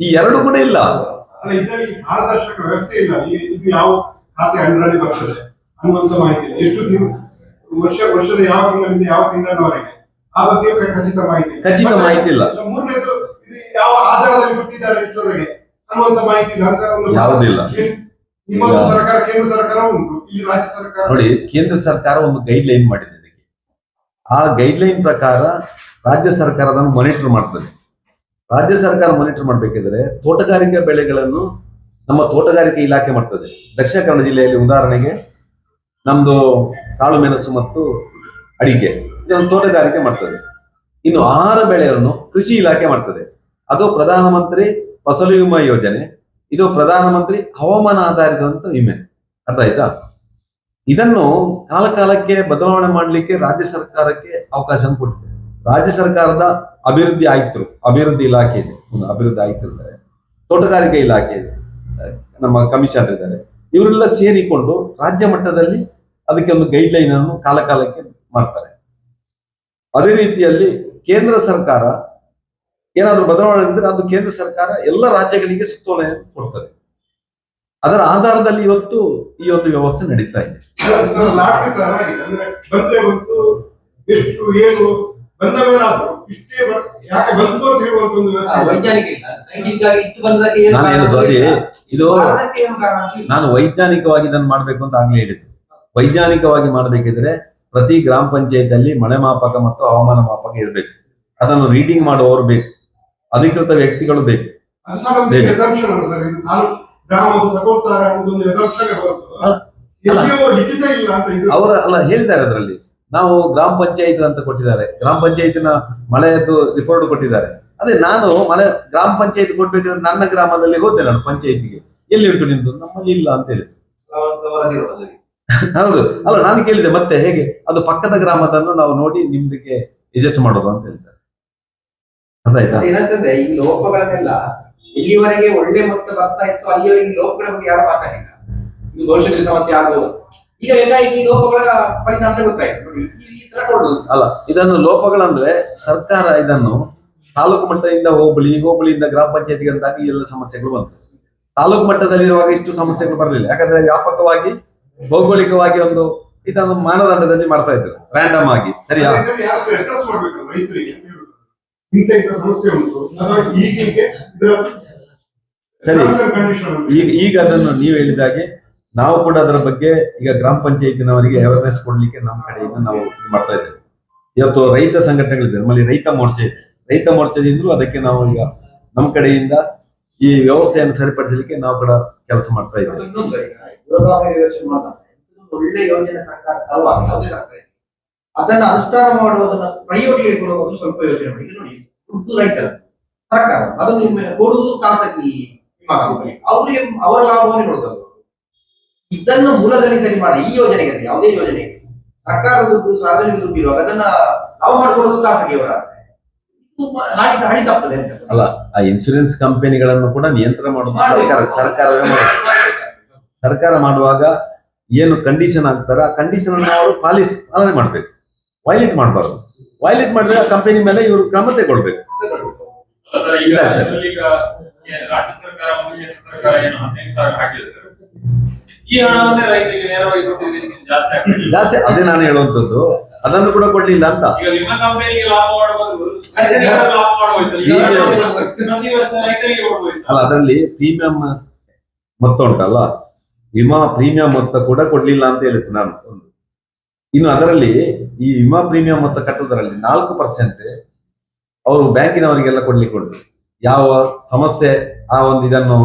ಈ ಎರಡು ಕೂಡ ಇಲ್ಲ. ಪಾರದರ್ಶಕ ವ್ಯವಸ್ಥೆ ಇಲ್ಲ. ಇದು ಯಾವ ಖಾತೆ ಅಂಡರಲ್ಲಿ ಬರ್ತದೆ ಅನ್ನುವಂತ ಮಾಹಿತಿ. ಎಷ್ಟು ದಿನ ವರ್ಷ ವರ್ಷದ ಯಾವ ತಿಂಗಳಿಂದ ಯಾವ ತಿಂಗಳವರೆಗೆ? ಆ ಬಗ್ಗೆ ಖಚಿತ ಮಾಹಿತಿ ಇಲ್ಲ. ಖಚಿತ ಮಾಹಿತಿ ಇಲ್ಲ. ಮೂರನೇದು ಇದು ಯಾವ ಆಧಾರದಲ್ಲಿ ಬಿಟ್ಟಿದ್ದಾರೆ ಇಷ್ಟವರೆಗೆ ಅನ್ನುವಂತ ಮಾಹಿತಿ ಇಲ್ಲ ಅಂತ ಯಾವುದಿಲ್ಲ. ಸರ್ಕಾರ ಕೇಂದ್ರ ಸರ್ಕಾರ ಉಂಟು. ಇಲ್ಲಿ ರಾಜ್ಯ ಸರ್ಕಾರ. ನೋಡಿ ಕೇಂದ್ರ ಸರ್ಕಾರ ಒಂದು ಗೈಡ್ ಲೈನ್ ಮಾಡಿದೆ ಇದಕ್ಕೆ. ಆ ಗೈಡ್ ಲೈನ್ ಪ್ರಕಾರ ರಾಜ್ಯ ಸರ್ಕಾರ ಅದನ್ನು ಮಾನಿಟರ್ ಮಾಡ್ತದೆ. ರಾಜ್ಯ ಸರ್ಕಾರ ಮಾನಿಟರ್ ಮಾಡಬೇಕಿದ್ರೆ ತೋಟಗಾರಿಕೆ ಬೆಳೆಗಳನ್ನು ನಮ್ಮ ತೋಟಗಾರಿಕೆ ಇಲಾಖೆ ಮಾಡ್ತದೆ. ದಕ್ಷಿಣ ಕನ್ನಡ ಜಿಲ್ಲೆಯಲ್ಲಿ ಉದಾಹರಣೆಗೆ ನಮ್ದು ಕಾಳು ಮೆಣಸು ಮತ್ತು ಅಡಿಕೆ. ಇದನ್ನು ತೋಟಗಾರಿಕೆ ಮಾಡ್ತದೆ. ಇನ್ನು ಆಹಾರ ಬೆಳೆಯನ್ನು ಕೃಷಿ ಇಲಾಖೆ ಮಾಡ್ತದೆ. ಅದು ಪ್ರಧಾನಮಂತ್ರಿ ಫಸಲು ವಿಮಾ ಯೋಜನೆ, ಇದು ಪ್ರಧಾನಮಂತ್ರಿ ಹವಾಮಾನ ಆಧಾರಿತ ವಿಮೆ. ಅರ್ಥ ಆಯ್ತಾ? ಇದನ್ನು ಕಾಲ ಕಾಲಕ್ಕೆ ಬದಲಾವಣೆ ಮಾಡಲಿಕ್ಕೆ ರಾಜ್ಯ ಸರ್ಕಾರಕ್ಕೆ ಅವಕಾಶ ಕೊಟ್ಟಿದೆ. ರಾಜ್ಯ ಸರ್ಕಾರದ ಅಭಿವೃದ್ಧಿ ಆಯ್ತು. ಅಭಿವೃದ್ಧಿ ಇಲಾಖೆ ಇದೆ. ಅಭಿವೃದ್ಧಿ ಆಯ್ತು ಇದ್ದಾರೆ ತೋಟಗಾರಿಕೆ ಇಲಾಖೆ ನಮ್ಮ ಕಮಿಷನರ್ ಇದ್ದಾರೆ. ಇವರೆಲ್ಲ ಸೇರಿಕೊಂಡು ರಾಜ್ಯ ಮಟ್ಟದಲ್ಲಿ ಅದಕ್ಕೆ ಒಂದು ಗೈಡ್ ಲೈನ್ ಅನ್ನು ಕಾಲಕಾಲಕ್ಕೆ ಮಾಡ್ತಾರೆ. ಅದೇ ರೀತಿಯಲ್ಲಿ ಕೇಂದ್ರ ಸರ್ಕಾರ ಏನಾದರೂ ಬದಲಾವಣೆ ಇದ್ರೆ ಅದು ಕೇಂದ್ರ ಸರ್ಕಾರ ಎಲ್ಲ ರಾಜ್ಯಗಳಿಗೆ ಸುತ್ತೋಲೆಯನ್ನು ಕೊಡ್ತದೆ. ಅದರ ಆಧಾರದಲ್ಲಿ ಇವತ್ತು ಈ ಒಂದು ವ್ಯವಸ್ಥೆ ನಡೀತಾ ಇದೆ. ಲಾಟರಿ ತರ ಆಗಿದೆ ಅಂದ್ರೆ ಬಂದ್ರೆ ಬಂತು ಎಷ್ಟು ಏನು ಬಂದ ಮೇಲೆ ಆದ್ರು ಇಷ್ಟೇ ಯಾಕೆ ಬಂತು ಅಂತ ಹೇಳುವಂತ ಒಂದು ಆ, ವ್ಯವಸ್ಥೆ ಇಲ್ಲ. ವೈಜ್ಞಾನಿಕ ಇಲ್ಲ. ಸೈಂಟಿಫಿಕ್ ಆಗಿ ಇಷ್ಟು ಬಂದದಕ್ಕೆ ಏನು ನಾನು ಕಾರಣ ಹೇಳುದು ಅದೇ ಇದು ಕಾರಣಕ್ಕೆ ಏನು ಕಾರಣ ನಾನು ವೈಜ್ಞಾನಿಕವಾಗಿ ಇದನ್ನು ಮಾಡಬೇಕು ಅಂತ ಆಗ್ಲೇ ಹೇಳಿದ್ದು. ವೈಜ್ಞಾನಿಕವಾಗಿ ಮಾಡಬೇಕಿದ್ರೆ ಪ್ರತಿ ಗ್ರಾಮ ಪಂಚಾಯತ್ ಮಳೆ ಮಾಪಕ ಮತ್ತು ಹವಾಮಾನ ಮಾಪಕ ಇರಬೇಕು. ಅದನ್ನು ರೀಡಿಂಗ್ ಮಾಡುವವರು ಬೇಕು. ಅಧಿಕೃತ ವ್ಯಕ್ತಿಗಳು ಬೇಕು. ಅವರ ಅಲ್ಲ ಹೇಳಿದ್ದಾರೆ ಅದರಲ್ಲಿ. ನಾವು ಗ್ರಾಮ ಪಂಚಾಯತ್ ಅಂತ ಕೊಟ್ಟಿದ್ದಾರೆ. ಗ್ರಾಮ ಪಂಚಾಯತಿನ ಮಳೆಯದ್ದು ರಿಪೋರ್ಟ್ ಕೊಟ್ಟಿದ್ದಾರೆ. ಅದೇ ನಾನು ಮಳೆ ಗ್ರಾಮ ಪಂಚಾಯತ್ ಕೊಡ್ಬೇಕಂದ್ರೆ ನನ್ನ ಗ್ರಾಮದಲ್ಲಿ ಹೋದೆ ನಾನು ಪಂಚಾಯತಿಗೆ. ಎಲ್ಲಿ ಉಂಟು ನಿಮ್ದು? ನಮ್ಮಲ್ಲಿ ಇಲ್ಲ ಅಂತ ಹೇಳಿದ್ರು. ಹೌದು. ಅಲ್ಲ, ನಾನು ಕೇಳಿದೆ ಮತ್ತೆ ಹೇಗೆ? ಅದು ಪಕ್ಕದ ಗ್ರಾಮದನ್ನು ನಾವು ನೋಡಿ ನಿಮ್ದಕ್ಕೆ ಅಡ್ಜಸ್ಟ್ ಮಾಡೋದು ಅಂತ ಹೇಳಿದ್ದಾರೆ. ಅದಾಯ್ತಾ? ಏನಂತಂದ್ರೆ ಈ ಲೋಪಗಳನ್ನೆಲ್ಲ ಇಲ್ಲಿವರೆಗೆ ಒಳ್ಳೆ ಮೊತ್ತ ಬರ್ತಾ ಇತ್ತು, ಅಲ್ಲಿವರೆಗೆ ಲೋಪಗಳ ಬಗ್ಗೆ ಯಾರು ಮಾತಾಡಿಲ್ಲ. ಇದು ಭವಿಷ್ಯದಲ್ಲಿ ಸಮಸ್ಯೆ ಆಗ್ಬೋದು ಈಗ ಈ ಲೋಪಗಳ ಫಲಿತಾಂಶ ಗೊತ್ತಾಯ್ತು. ಅಲ್ಲ ಇದನ್ನು ಲೋಪಗಳಂದ್ರೆ ಸರ್ಕಾರ ಇದನ್ನು ತಾಲೂಕು ಮಟ್ಟದಿಂದ ಹೋಬಳಿ ಹೋಬಳಿಯಿಂದ ಗ್ರಾಮ ಪಂಚಾಯತಿಗೆ ಈ ಎಲ್ಲ ಸಮಸ್ಯೆಗಳು ಬಂತು. ತಾಲೂಕು ಮಟ್ಟದಲ್ಲಿರುವಾಗ ಇಷ್ಟು ಸಮಸ್ಯೆಗಳು ಬರಲಿಲ್ಲ. ಯಾಕಂದ್ರೆ ವ್ಯಾಪಕವಾಗಿ ಭೌಗೋಳಿಕವಾಗಿ ಒಂದು ಇದನ್ನು ಮಾನದಂಡದಲ್ಲಿ ಮಾಡ್ತಾ ಇದ್ರು. ರ್ಯಾಂಡಮ್ ಆಗಿ. ಸರಿಯಾ? ಅಂತ ಸರಿ. ಅಂತ ಈಗ ಈಗ ಅದನ್ನು ನೀವು ಹೇಳಿದಾಗೆ ನಾವು ಕೂಡ ಅದರ ಬಗ್ಗೆ ಈಗ ಗ್ರಾಮ ಪಂಚಾಯತಿನವರಿಗೆ ಅವೇರ್ನೆಸ್ ಕೊಡ್ಲಿಕ್ಕೆ ನಮ್ಮ ಕಡೆಯಿಂದ ನಾವು ಮಾಡ್ತಾ ಇದ್ದೇವೆ. ಇವತ್ತು ರೈತ ಸಂಘಟನೆಗಳಿದೆ, ನಮ್ಮಲ್ಲಿ ರೈತ ಮೋರ್ಚೆ ಇದೆ. ರೈತ ಮೋರ್ಚೆದಿಂದಲೂ ಅದಕ್ಕೆ ನಾವು ಈಗ ನಮ್ಮ ಕಡೆಯಿಂದ ಈ ವ್ಯವಸ್ಥೆಯನ್ನು ಸರಿಪಡಿಸಲಿಕ್ಕೆ ನಾವು ಕೂಡ ಕೆಲಸ ಮಾಡ್ತಾ ಇದ್ದೇವೆ. ಯೋಜನೆ ಅದನ್ನ ಅನುಷ್ಠಾನ ಮಾಡುವುದನ್ನ ಕೊಡುವುದು ಸ್ವಲ್ಪ ಯೋಚನೆ ಮಾಡಿ. ನೋಡಿ ಸರ್ಕಾರ ಅದು ಕೊಡುವುದು ಖಾಸಗಿ ನಿಮ್ಮ ಅವರಿಗೆ ಅವರ ಲಾಭವನ್ನು. ಇದನ್ನು ಮೂಲದಲ್ಲಿ ಸರಿ ಮಾಡಿ ಈ ಯೋಜನೆಗೆ ಅಂತ ಯಾವುದೇ ಯೋಜನೆ. ಸರ್ಕಾರದ ದುಡ್ಡು ಸಾರ್ವಜನಿಕ ದುಡ್ಡು ಇರುವಾಗ ಅದನ್ನ ನಾವು ಮಾಡ್ಕೊಳ್ಳೋದು ಖಾಸಗಿಯವರ ಅಲ್ಲ ಆ ಇನ್ಶೂರೆನ್ಸ್ ಕಂಪನಿಗಳನ್ನು ಕೂಡ ನಿಯಂತ್ರಣ ಮಾಡುವ ಸರ್ಕಾರ ಸರ್ಕಾರವೇ ಸರ್ಕಾರ ಮಾಡುವಾಗ ಏನು ಕಂಡೀಷನ್ ಹಾಕ್ತಾರ ಆ ಕಂಡೀಷನ್ ಅನ್ನು ಅವರು ಪಾಲಿಸಿ ಪಾಲನೆ ಮಾಡಬೇಕು. ವೈಲೇಟ್ ಮಾಡಬಾರ್ದು. ವೈಲೇಟ್ ಮಾಡಿದ್ರೆ ಆ ಕಂಪನಿ ಮೇಲೆ ಇವರು ಕ್ರಮ ತೆಗೊಳ್ಬೇಕು ಇದಾಗ್ತದೆ. ಜಾಸ್ತಿ ಅದೇ ನಾನು ಹೇಳುವಂತದ್ದು ಅದನ್ನು ಕೂಡ ಕೊಡ್ಲಿಲ್ಲ ಅಂತ. ಅಲ್ಲ ಅದರಲ್ಲಿ ಪ್ರೀಮಿಯಂ ಮೊತ್ತ ಉಂಟಲ್ಲ ವಿಮಾ ಪ್ರೀಮಿಯಂ ಮೊತ್ತ ಕೂಡ ಕೊಡ್ಲಿಲ್ಲ ಅಂತ ಹೇಳಿದ್ದು ನಾನು. ಒಂದು ಇನ್ನು ಅದರಲ್ಲಿ ಈ ವಿಮಾ ಪ್ರೀಮಿಯಂ ಮೊತ್ತ ಕಟ್ಟುವುದರಲ್ಲಿ ನಾಲ್ಕು ಪರ್ಸೆಂಟ್ ಅವರು ಬ್ಯಾಂಕಿನವರಿಗೆಲ್ಲ ಕೊಡ್ಲಿಕ್ಕೆ ಉಂಟು ಯಾವ ಸಮಸ್ಯೆ ಆ ಒಂದು ಇದನ್ನು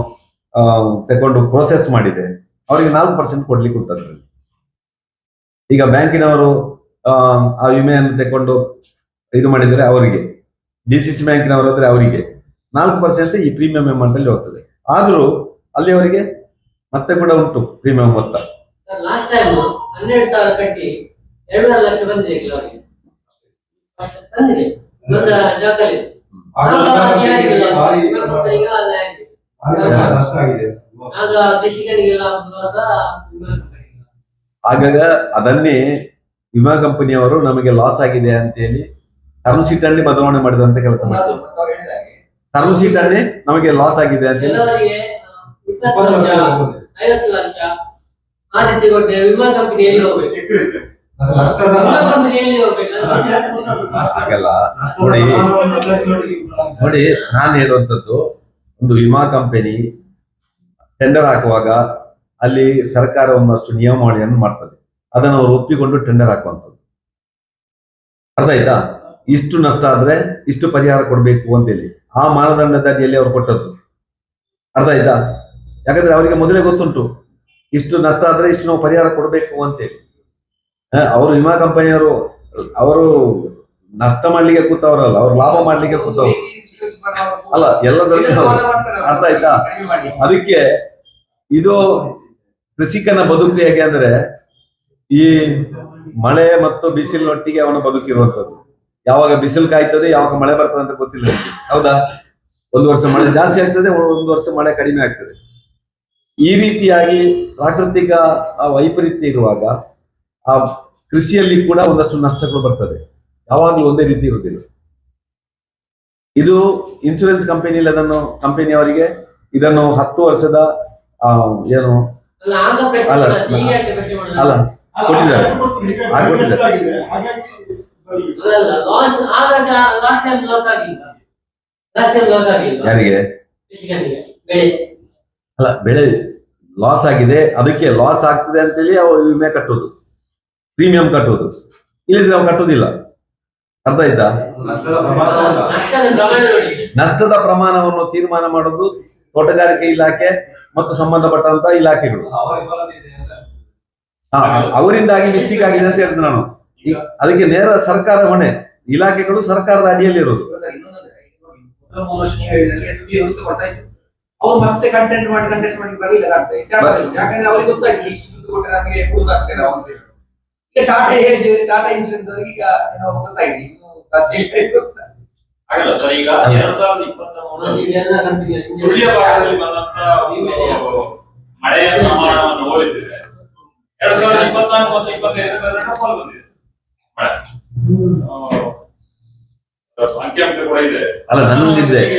ತಗೊಂಡು ಪ್ರೋಸೆಸ್ ಮಾಡಿದೆ. ಅವರಿಗೆ ನಾಲ್ಕು ಪರ್ಸೆಂಟ್ ಕೊಡ್ಲಿಕ್ಕೆ ಉಂಟು ಅದರಲ್ಲಿ ಈಗ ಬ್ಯಾಂಕಿನವರು ಆ, ವಿಮೆಯನ್ನು ತಕೊಂಡು ಇದು ಮಾಡಿದರೆ ಅವರಿಗೆ. ಡಿ ಸಿ ಸಿ ಬ್ಯಾಂಕಿನವರು ಆದ್ರೆ ಅವರಿಗೆ. ನಾಲ್ಕು ಪರ್ಸೆಂಟ್ ಈ ಪ್ರೀಮಿಯಂ ಅಮೌಂಟ್ ಅಲ್ಲಿ ಹೋಗ್ತದೆ. ಆದ್ರೂ ಅಲ್ಲಿಯವರಿಗೆ ಮತ್ತೆ ಕೂಡ ಉಂಟು ಪ್ರೀಮಿಯಂ ಮೊತ್ತ. ಲಾಸ್ಟ್ ಟೈಮ್ ಹನ್ನೆರಡು ಸಾವಿರ ಕಟ್ಟಿ ಎರಡೂವರೆ ಲಕ್ಷ ಬಂದಿದೆ ಕೆಲವರಿಗೆ ನಷ್ಟ ಆಗಿದೆ. ಆಗಾಗ ಅದನ್ನೇ ವಿಮಾ ಕಂಪನಿಯವರು ನಮಗೆ ಲಾಸ್ ಆಗಿದೆ ಅಂತ ಹೇಳಿ ಟರ್ಮ್ ಶೀಟ್ ಅಲ್ಲಿ ಬದಲಾವಣೆ ಮಾಡಿದಂತ ಕೆಲಸ ಮಾಡ್ತಾರೆ ಹೇಳಿದಾಗೆ ಟರ್ಮ್ ಶೀಟ್ ಅಲ್ಲಿ ನಮಗೆ ಲಾಸ್ ಆಗಿದೆ ಅಂತ ಹೇಳಿ. ಕೆಲವರಿಗೆ ಆ, ಇಪ್ಪತ್ತು ಲಕ್ಷ ಐವತ್ತು ಲಕ್ಷ ಆ ರೀತಿ ಕೊಟ್ಟೆ ವಿಮಾ ಕಂಪನಿ ಎಲ್ಲಿ ಹೋಗ್ಬೇಕು ವಿಮಾ ಕಂಪನಿ ಎಲ್ಲಿ ಹೋಗ್ಬೇಕು ಅದು ಹಾಗಲ್ಲ. ನೋಡಿ. ನೋಡಿ ನಾನು ಹೇಳುವಂತದ್ದು ಒಂದು ವಿಮಾ ಕಂಪನಿ ಟೆಂಡರ್ ಹಾಕುವಾಗ ಅಲ್ಲಿ ಸರ್ಕಾರ ಒಂದಷ್ಟು ನಿಯಮಾವಳಿಯನ್ನು ಮಾಡ್ತದೆ. ಅದನ್ನು ಅವರು ಒಪ್ಪಿಕೊಂಡು ಟೆಂಡರ್ ಹಾಕುವಂಥದ್ದು. ಅರ್ಥ ಆಯ್ತಾ? ಇಷ್ಟು ನಷ್ಟ ಆದ್ರೆ ಇಷ್ಟು ಪರಿಹಾರ ಕೊಡಬೇಕು ಅಂತೇಳಿ. ಆ ಮಾನದಂಡದ ಅಡಿಯಲ್ಲಿ ಅವರು ಕೊಟ್ಟದ್ದು. ಅರ್ಥ ಆಯ್ತಾ? ಯಾಕಂದ್ರೆ ಅವರಿಗೆ ಮೊದಲೇ ಗೊತ್ತುಂಟು. ಇಷ್ಟು ನಷ್ಟ ಆದ್ರೆ ಇಷ್ಟು ನಾವು ಪರಿಹಾರ ಕೊಡಬೇಕು ಅಂತೇಳಿ. ಅವರು ವಿಮಾ ಕಂಪನಿಯವರು, ಅವರು ನಷ್ಟ ಮಾಡ್ಲಿಕ್ಕೆ ಕೂತವರಲ್ಲ, ಅವ್ರು ಲಾಭ ಮಾಡ್ಲಿಕ್ಕೆ ಕೂತವ್ರು. ಅಲ್ಲ, ಎಲ್ಲದರಲ್ಲಿ ಅರ್ಥ ಆಯ್ತಾ? ಅದಕ್ಕೆ ಇದು ಕೃಷಿಕನ ಬದುಕು ಹೇಗೆ ಅಂದ್ರೆ ಈ ಮಳೆ ಮತ್ತು ಬಿಸಿಲಿನೊಟ್ಟಿಗೆ ಅವನ ಬದುಕಿರುವಂತದ್ದು ಯಾವಾಗ ಬಿಸಿಲು ಕಾಯ್ತದೆ, ಯಾವಾಗ ಮಳೆ ಬರ್ತದೆ ಅಂತ ಗೊತ್ತಿಲ್ಲ. ಹೌದಾ? ಒಂದು ವರ್ಷ ಮಳೆ ಜಾಸ್ತಿ ಆಗ್ತದೆ, ಒಂದು ವರ್ಷ ಮಳೆ ಕಡಿಮೆ ಆಗ್ತದೆ. ಈ ರೀತಿಯಾಗಿ ಪ್ರಾಕೃತಿಕ ವೈಪರೀತ್ಯ ಇರುವಾಗ ಆ ಕೃಷಿಯಲ್ಲಿ ಕೂಡ ಒಂದಷ್ಟು ನಷ್ಟಗಳು ಬರ್ತದೆ. ಯಾವಾಗಲೂ ಒಂದೇ ರೀತಿ ಇರುವುದಿಲ್ಲ. ಇದು ಇನ್ಸೂರೆನ್ಸ್ ಕಂಪನಿಯಲ್ಲಿ ಅದನ್ನು ಕಂಪನಿಯವರಿಗೆ ಇದನ್ನು ಹತ್ತು ವರ್ಷದ ಆ, ಏನು? ಅಲ್ಲ ಅಲ್ಲ, ಕೊಟ್ಟಿದ್ದಾರೆ. ಹಾಗೆ ಕೊಟ್ಟಿದ್ದಾರೆ. ಅಲ್ಲ ಲಾಸ್ ಆಗ ಲಾಸ್ಟ್ ಟೈಮ್ ಲಾಸ್ ಆಗಿಲ್ಲ. ಲಾಸ್ಟ್ ಟೈಮ್ ಲಾಸ್ ಆಗಿಲ್ಲ. ಯಾರಿಗೆ? ಕೃಷಿಕನಿಗೆ ಬೆಳೆ. ಅಲ್ಲ ಬೆಳೆ ಲಾಸ್ ಆಗಿದೆ ಅದಕ್ಕೆ ಲಾಸ್ ಆಗ್ತದೆ ಅಂತೇಳಿ ಅವು ವಿಮೆ ಕಟ್ಟೋದು ಪ್ರೀಮಿಯಂ ಕಟ್ಟೋದು ಇಲ್ಲದ್ರೆ ನಾವು ಕಟ್ಟುವುದಿಲ್ಲ. ಅರ್ಥ ಆಯ್ತಾ? ನಷ್ಟದ ಪ್ರಮಾಣವನ್ನು ತೀರ್ಮಾನ ಮಾಡೋದು ತೋಟಗಾರಿಕೆ ಇಲಾಖೆ ಮತ್ತು ಸಂಬಂಧಪಟ್ಟಂತ ಇಲಾಖೆಗಳು. ಹಾ, ಅವರಿಂದಾಗಿ ಮಿಸ್ಟೇಕ್ ಆಗಿದೆ ಅಂತ ಹೇಳಿದ್ರು ನಾನು. ಅದಕ್ಕೆ ನೇರ ಸರ್ಕಾರ ಹೊಣೆ. ಇಲಾಖೆಗಳು ಸರ್ಕಾರದ ಅಡಿಯಲ್ಲಿ ಇರೋದು. ಅವರು ಮತ್ತೆ ಕಂಟೆಂಟ್ ಮಾಡಿ ಕಂಟೆಸ್ಟ್ ಮಾಡಿ ಬರಲಿಲ್ಲ ಯಾಕಂದ್ರೆ ಅವ್ರಿಗೆ ಗೊತ್ತಾಗಿಲ್ಲ ಟಾಟಾ ಏಜ್ ಟಾಟಾ ಇನ್ಶೂರೆನ್ಸ್ ಅವರಿಗೆ ಈಗ ಏನೋ ಗೊತ್ತಾಗಿದೆ ಇನ್ನು ಸಾಧ್ಯ ಇಲ್ಲ ಆಗಲ್ಲ ಸರ್ ಈಗ ಎರಡ್ ಸಾವಿರದ ಇಪ್ಪತ್ತ ಮೂರರಲ್ಲಿ ಇದೆಲ್ಲ ಸುಳ್ಯ ಭಾಗದಲ್ಲಿ ಬಂದಂತ ಒಂದು ಮಳೆಯ ಪ್ರಮಾಣವನ್ನು ಹೋಲಿಸಿದ್ರೆ ಎರಡ್ ಸಾವಿರದ ಇಪ್ಪತ್ನಾಲ್ಕು ಮತ್ತು ಇಪ್ಪತ್ತೈದರ ಡಬಲ್ ಬಂದಿದೆ. ಮಳೆ. ಆ, ಅಂಕಿಅಂಶ ಕೂಡ ಇದೆ. ಅಲ್ಲ ನಾನು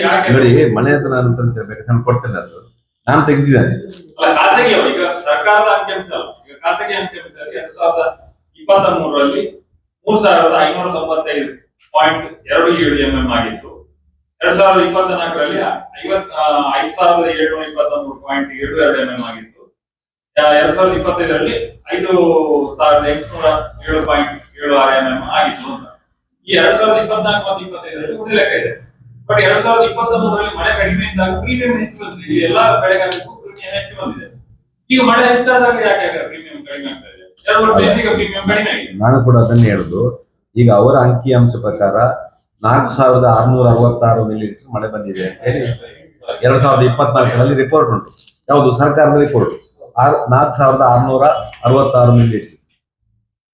ಯಾಕೆ? ನೋಡಿ ಮನೆ ಅಂತ ನಾನು ತಂದಿರ್ಬೇಕು ನಾನು ಕೊಡ್ತೇನೆ ಅದು. ನಾನು ತೆಗ್ದಿದ್ದೇನೆ. ಖಾಸಗಿ ಅವರು ಈಗ ಸರ್ಕಾರದ ಅಂಕಿಅಂಶ ಅಲ್ಲ. ಈಗ ಖಾಸಗಿ ಎರಡ್ ಸಾವಿರದ ಇಪ್ಪತ್ತ ಮೂರರಲ್ಲಿ ಮೂರ್ ಸಾವಿರದ ಐನೂರ ತೊಂಬತ್ತೈದು ಪಾಯಿಂಟ್ ಎರಡು ಏಳು ಎಂ ಎಂ ಆಗಿತ್ತು. ಎರಡ್ ಸಾವಿರದ ಇಪ್ಪತ್ತ ನಾಲ್ಕರಲ್ಲಿ ಐವತ್ ಐದು ಸಾವಿರದ ಏಳ್ನೂರ ಇಪ್ಪತ್ತ ಮೂರು ಪಾಯಿಂಟ್ ಏಳು ಎರಡು ಎಂ ಎಂ ಆಗಿತ್ತು. ಎರಡ್ ಸಾವಿರದ ಇಪ್ಪತ್ತೈದರಲ್ಲಿ ಐದು ಸಾವಿರದ ಎಂಟುನೂರ ಏಳು ಪಾಯಿಂಟ್ ಏಳು ಆರು ಎಂ ಎಂ ಆಗಿತ್ತು ಈ ಎರಡ್ ಸಾವಿರದ ಇಪ್ಪತ್ನಾಲ್ಕು ಮತ್ತು ಇಪ್ಪತ್ತೈದರಲ್ಲಿ ಒಂದು ಲೆಕ್ಕ ಇದೆ. ಬಟ್ ಎರಡ್ ಸಾವಿರದ ಇಪ್ಪತ್ತ ಮೂರರಲ್ಲಿ ಮಳೆ ಕಡಿಮೆ ಇದ್ದಾಗ ಪ್ರೀಮಿಯಂ ಹೆಚ್ಚು ಬಂದಿದೆ. ಎಲ್ಲ ಬೆಳೆಗಾರರಿಗೂ ಪ್ರೀಮಿಯಂ ಹೆಚ್ಚು ಬಂದಿದೆ. ಈಗ ಮಳೆ ಹೆಚ್ಚಾದಾಗ ಯಾಕೆ ಪ್ರೀಮಿಯಂ ಕಡಿಮೆ ಆಗ್ತಾ ಇದೆ? ನಾನು ಕೂಡ ಅದನ್ನೇ ಹೇಳುದು. ಈಗ ಅವರ ಅಂಕಿಅಂಶ ಪ್ರಕಾರ ನಾಲ್ಕು ಸಾವಿರದ ಆರುನೂರ ಅರವತ್ತಾರು ಮಿಲಿಮೀಟರ್ ಮಳೆ ಬಂದಿದೆ ಅಂತ ಹೇಳಿ ಎರಡ್ ಸಾವಿರದ ಇಪ್ಪತ್ನಾಲ್ಕರಲ್ಲಿ ರಿಪೋರ್ಟ್ ಉಂಟು. ಯಾವುದು? ಸರ್ಕಾರದ ರಿಪೋರ್ಟ್ ಆರ್ ನಾಲ್ಕು ಸಾವಿರದ ಆರ್ನೂರ ಅರವತ್ತಾರು ಮಿಲಿಮೀಟರ್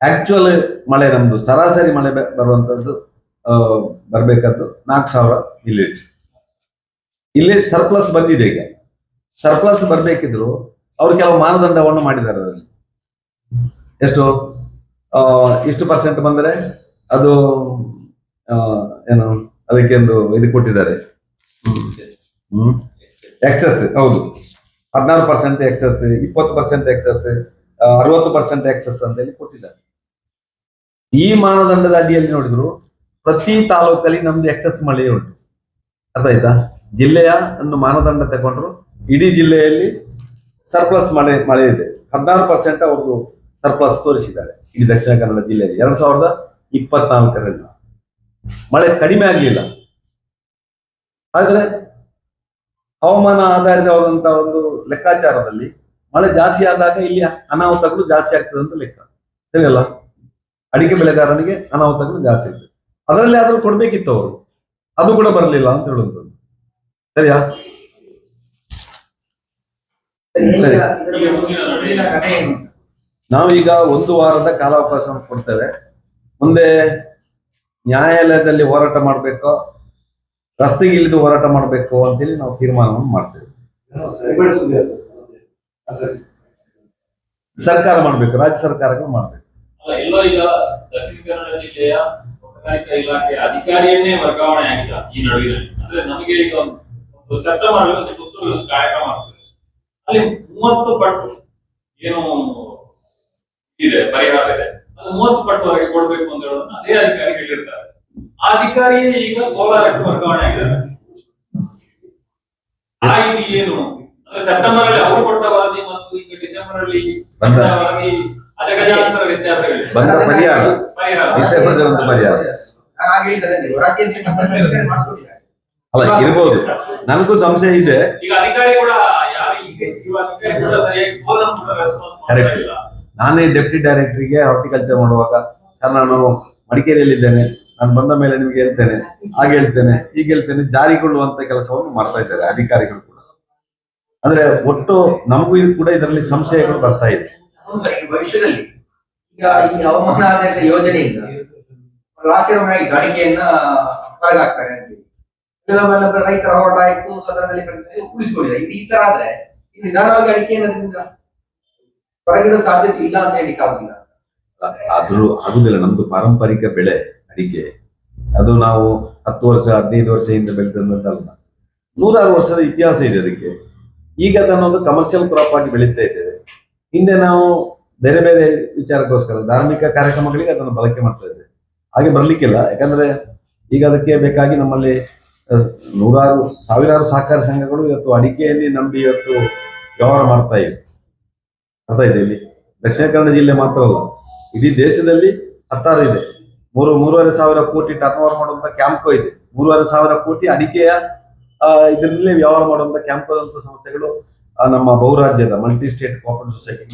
ಆಕ್ಚುಯಲ್ ಮಳೆ ನಮ್ದು ಸರಾಸರಿ ಮಳೆ ಬರುವಂತದ್ದು ಬರ್ಬೇಕಾದ್ದು ನಾಲ್ಕು ಸಾವಿರ ಮಿಲಿಮೀಟರ್ ಇಲ್ಲಿ ಸರ್ಪ್ಲಸ್ ಬಂದಿದೆ ಈಗ. ಸರ್ಪ್ಲಸ್ ಬರ್ಬೇಕಿದ್ರು ಅವ್ರು ಕೆಲವು ಮಾನದಂಡವನ್ನು ಮಾಡಿದ್ದಾರೆ ಅದರಲ್ಲಿ. ಎಷ್ಟು? ಇಷ್ಟು ಪರ್ಸೆಂಟ್ ಬಂದರೆ? ಅದು ಏನು, ಅದಕ್ಕೆ ಒಂದು ಇದು ಕೊಟ್ಟಿದ್ದಾರೆ. ಎಕ್ಸಸ್ ಹೌದು. ಹದಿನಾರು ಪರ್ಸೆಂಟ್ ಎಕ್ಸಸ್ ಇಪ್ಪತ್ತು ಪರ್ಸೆಂಟ್ ಎಕ್ಸಸ್ ಅರವತ್ತು ಪರ್ಸೆಂಟ್ ಎಕ್ಸಸ್ ಅಂತ ಹೇಳಿ ಕೊಟ್ಟಿದ್ದಾರೆ. ಈ ಮಾನದಂಡದ ಅಡಿಯಲ್ಲಿ ನೋಡಿದ್ರು, ಪ್ರತಿ ತಾಲೂಕಲ್ಲಿ ನಮ್ದು ಎಕ್ಸಸ್ ಮಳೆ ಉಂಟು. ಅರ್ಥ ಆಯ್ತಾ? ಜಿಲ್ಲೆಯ ಒಂದು ಮಾನದಂಡ ತಗೊಂಡ್ರು, ಇಡೀ ಜಿಲ್ಲೆಯಲ್ಲಿ ಸರ್ಪ್ಲಸ್ ಮಳೆ ಮಳೆ ಇದೆ. ಹದಿನಾರು ಪರ್ಸೆಂಟ್ ಅವ್ರದ್ದು ಸರ್ಪ್ಲಸ್ ತೋರಿಸಿದ್ದಾರೆ. ಇಡೀ ದಕ್ಷಿಣ ಕನ್ನಡ ಜಿಲ್ಲೆಯಲ್ಲಿ. ಎರಡ್ ಸಾವಿರದ ಇಪ್ಪತ್ನಾಲ್ಕರಲ್ಲಿ. ಮಳೆ ಕಡಿಮೆ ಆಗಲಿಲ್ಲ. ಆದ್ರೆ ಹವಾಮಾನ ಆಧಾರಿತವಾದಂತಹ ಒಂದು ಲೆಕ್ಕಾಚಾರದಲ್ಲಿ ಮಳೆ ಜಾಸ್ತಿ ಆದಾಗ ಇಲ್ಲಿ ಅನಾಹುತಗಳು ಜಾಸ್ತಿ ಆಗ್ತದೆ ಅಂತ ಲೆಕ್ಕ. ಸರಿ ಅಲ್ಲ ಅಡಿಕೆ ಬೆಳೆಗಾರನಿಗೆ ಅನಾಹುತಗಳು ಜಾಸ್ತಿ ಆಗ್ತದೆ. ಅದರಲ್ಲಿ ಆದರೂ ಕೊಡ್ಬೇಕಿತ್ತು ಅವರು. ಅದು ಕೂಡ ಬರಲಿಲ್ಲ ಅಂತ ಹೇಳುವಂಥದ್ದು. ಸರಿಯಾ? ಸರಿ. ಇದರ ಮುಂದಿನ ಘಟನೆ ಏನು ನಾವೀಗ ಒಂದು ವಾರದ ಕಾಲಾವಕಾಶವನ್ನು ಕೊಡ್ತೇವೆ. ಮುಂದೆ ನ್ಯಾಯಾಲಯದಲ್ಲಿ ಹೋರಾಟ ಮಾಡಬೇಕು, ರಸ್ತೆಗೆ ಇಳಿದು ಹೋರಾಟ ಮಾಡಬೇಕು ಅಂತೇಳಿ ನಾವು ತೀರ್ಮಾನವನ್ನು ಮಾಡ್ತೇವೆ. ಸರ್ಕಾರ ಮಾಡಬೇಕು, ರಾಜ್ಯ ಸರ್ಕಾರಗಳು ಮಾಡಬೇಕು. ತೋಟಗಾರಿಕಾ ಇಲಾಖೆ ಅಧಿಕಾರಿಯನ್ನೇ ವರ್ಗಾವಣೆ ಆಗಿದೆ ಈ ನಡುವಿನ ಅಂದ್ರೆ ನಮಗೆ ಈಗ ಒಂದು ಸೆಪ್ಟೆಂಬರ್ ಕಾರ್ಯಕ್ರಮ ಆಗ್ತದೆ. ಅಲ್ಲಿ ಮೂವತ್ತು ಪಟ್ಟು ಏನು ಇದೆ ಪರಿಹಾರ ಇದೆ. ಅದು ಮೂವತ್ತು ಪಟ್ಟುವರೆಗೆ ಕೊಡ್ಬೇಕು ಅಂತ ಹೇಳೋದನ್ನ ಅದೇ ಅಧಿಕಾರಿ ಹೇಳಿರ್ತಾರೆ. ಆ ಅಧಿಕಾರಿಯೇ ಈಗ ಕೋಲಾರಕ್ಕೆ ವರ್ಗಾವಣೆ ಆಗಿದ್ದಾರೆ. ಆ ಇದು ಏನು? ಅಂದ್ರೆ ಸೆಪ್ಟೆಂಬರ್ ಅಲ್ಲಿ ಅವರು ಕೊಟ್ಟ ವರದಿ ಮತ್ತು ಈಗ ಡಿಸೆಂಬರ್ ಅಲ್ಲಿ ವರದಿ ಅಜಗಜಾಂತರ ವ್ಯತ್ಯಾಸಗಳಿದೆ. ಬಂದ ಪರಿಹಾರ. ಪರಿಹಾರ. ಡಿಸೆಂಬರ್ ಒಂದು ಪರಿಹಾರ. ಅಲ್ಲ ಇರ್ಬೋದು. ನನಗೂ ಸಂಶಯ ಇದೆ. ಈಗ ಅಧಿಕಾರಿ ಕೂಡ ಯಾರು ಈಗ ಇರುವ ಅಧಿಕಾರಿ ಕೂಡ ಸರಿಯಾಗಿ ಫೋನ್ ನಾನೇ ಡೆಪ್ಟಿ ಡೈರೆಕ್ಟರ್ಗೆ ಹಾರ್ಟಿಕಲ್ಚರ್ ಮಾಡುವಾಗ ಸರ್ ನಾನು ಮಡಿಕೇರಿಯಲ್ಲಿದ್ದೇನೆ. ನಾನು ಬಂದ ಮೇಲೆ ನಿಮ್ಗೆ ಹೇಳ್ತೇನೆ. ಹಾಗೆ ಹೇಳ್ತೇನೆ ಈಗ ಹೇಳ್ತೇನೆ ಜಾರಿಗೊಳ್ಳುವಂತ ಕೆಲಸವನ್ನು ಮಾಡ್ತಾ ಇದ್ದಾರೆ ಅಧಿಕಾರಿಗಳು ಕೂಡ. ಅಂದ್ರೆ ಒಟ್ಟು ನಮಗೂ ಇದು ಕೂಡ ಇದರಲ್ಲಿ ಸಂಶಯಗಳು ಬರ್ತಾ ಇದೆ. ಭವಿಷ್ಯದಲ್ಲಿ ಈಗ ಈ ಹವಾಮಾನ ಆಧಾರಿತ ಯೋಜನೆಯಿಂದ ಆಗಿದ್ದು ಅಡಿಕೆಯನ್ನ ಹೇಳಿ. ಕೆಲವೆಲ್ಲ ರೈತರ ಹೋರಾಟ ಆಯ್ತು, ಸದನದಲ್ಲಿ ಕಂಡು ಉಳಿಸ್ಕೊಂಡಿಲ್ಲ ಈ ತರ ಆದ್ರೆ ಇಲ್ಲಿ ಅದರಿಂದ ಹೊರಗಿಡೋ ಸಾಧ್ಯತೆ ಇಲ್ಲ ಅಂತ ಹೇಳಿಕ್ಕೆ ಆಗುದಿಲ್ಲ ಆದ್ರೂ ಆಗುದಿಲ್ಲ. ನಮ್ದು ಪಾರಂಪರಿಕ ಬೆಳೆ, ಅಡಿಕೆ. ಅದು ನಾವು ಹತ್ತು ವರ್ಷ, ಹದಿನೈದು ವರ್ಷ ಹಿಂದೆ ಬೆಳೆದಂತಲ್ಲ ನೂರಾರು ವರ್ಷದ ಇತಿಹಾಸ ಇದೆ ಅದಕ್ಕೆ. ಈಗ ಅದನ್ನೊಂದು ಕಮರ್ಷಿಯಲ್ ಕ್ರಾಪ್ ಆಗಿ ಬೆಳೀತಾ ಇದ್ದೇವೆ. ಹಿಂದೆ ನಾವು ಬೇರೆ ಬೇರೆ ವಿಚಾರಕ್ಕೋಸ್ಕರ ಧಾರ್ಮಿಕ ಕಾರ್ಯಕ್ರಮಗಳಿಗೆ ಅದನ್ನು ಬಳಕೆ ಮಾಡ್ತಾ ಇದ್ದೇವೆ. ಹಾಗೆ ಬರಲಿಕ್ಕಿಲ್ಲ. ಯಾಕಂದ್ರೆ ಈಗ ಅದಕ್ಕೆ ಬೇಕಾಗಿ ನಮ್ಮಲ್ಲಿ ನೂರಾರು, ಸಾವಿರಾರು ಸಹಕಾರ ಸಂಘಗಳು ಇವತ್ತು ಅಡಿಕೆಯಲ್ಲಿ ನಂಬಿ ಇವತ್ತು ವ್ಯವಹಾರ ಮಾಡ್ತಾ ಇವೆ. ಅರ್ಥ ಇದೆ ಇಲ್ಲಿ. ದಕ್ಷಿಣ ಕನ್ನಡ ಜಿಲ್ಲೆ ಮಾತ್ರ ಅಲ್ಲ. ಇಡೀ ದೇಶದಲ್ಲಿ ಹತ್ತಾರು ಇದೆ. ಮೂರು, ಮೂರುವರೆ ಸಾವಿರ ಕೋಟಿ ಟರ್ನ್ ಓವರ್ ಮಾಡುವಂತ ಕ್ಯಾಂಪ್ಕೋ ಇದೆ. ಮೂರುವರೆ ಸಾವಿರ ಕೋಟಿ ಅಡಿಕೆಯ ಇದರಲ್ಲಿ ವ್ಯವಹಾರ ಮಾಡುವಂತ ಕ್ಯಾಂಪ್ಕೋ ಸಂಸ್ಥೆಗಳು ನಮ್ಮ ಬಹುರಾಜ್ಯದ ಮಲ್ಟಿ ಸ್ಟೇಟ್ ಕೋಆಪರೇಟಿವ್ ಸೊಸೈಟಿ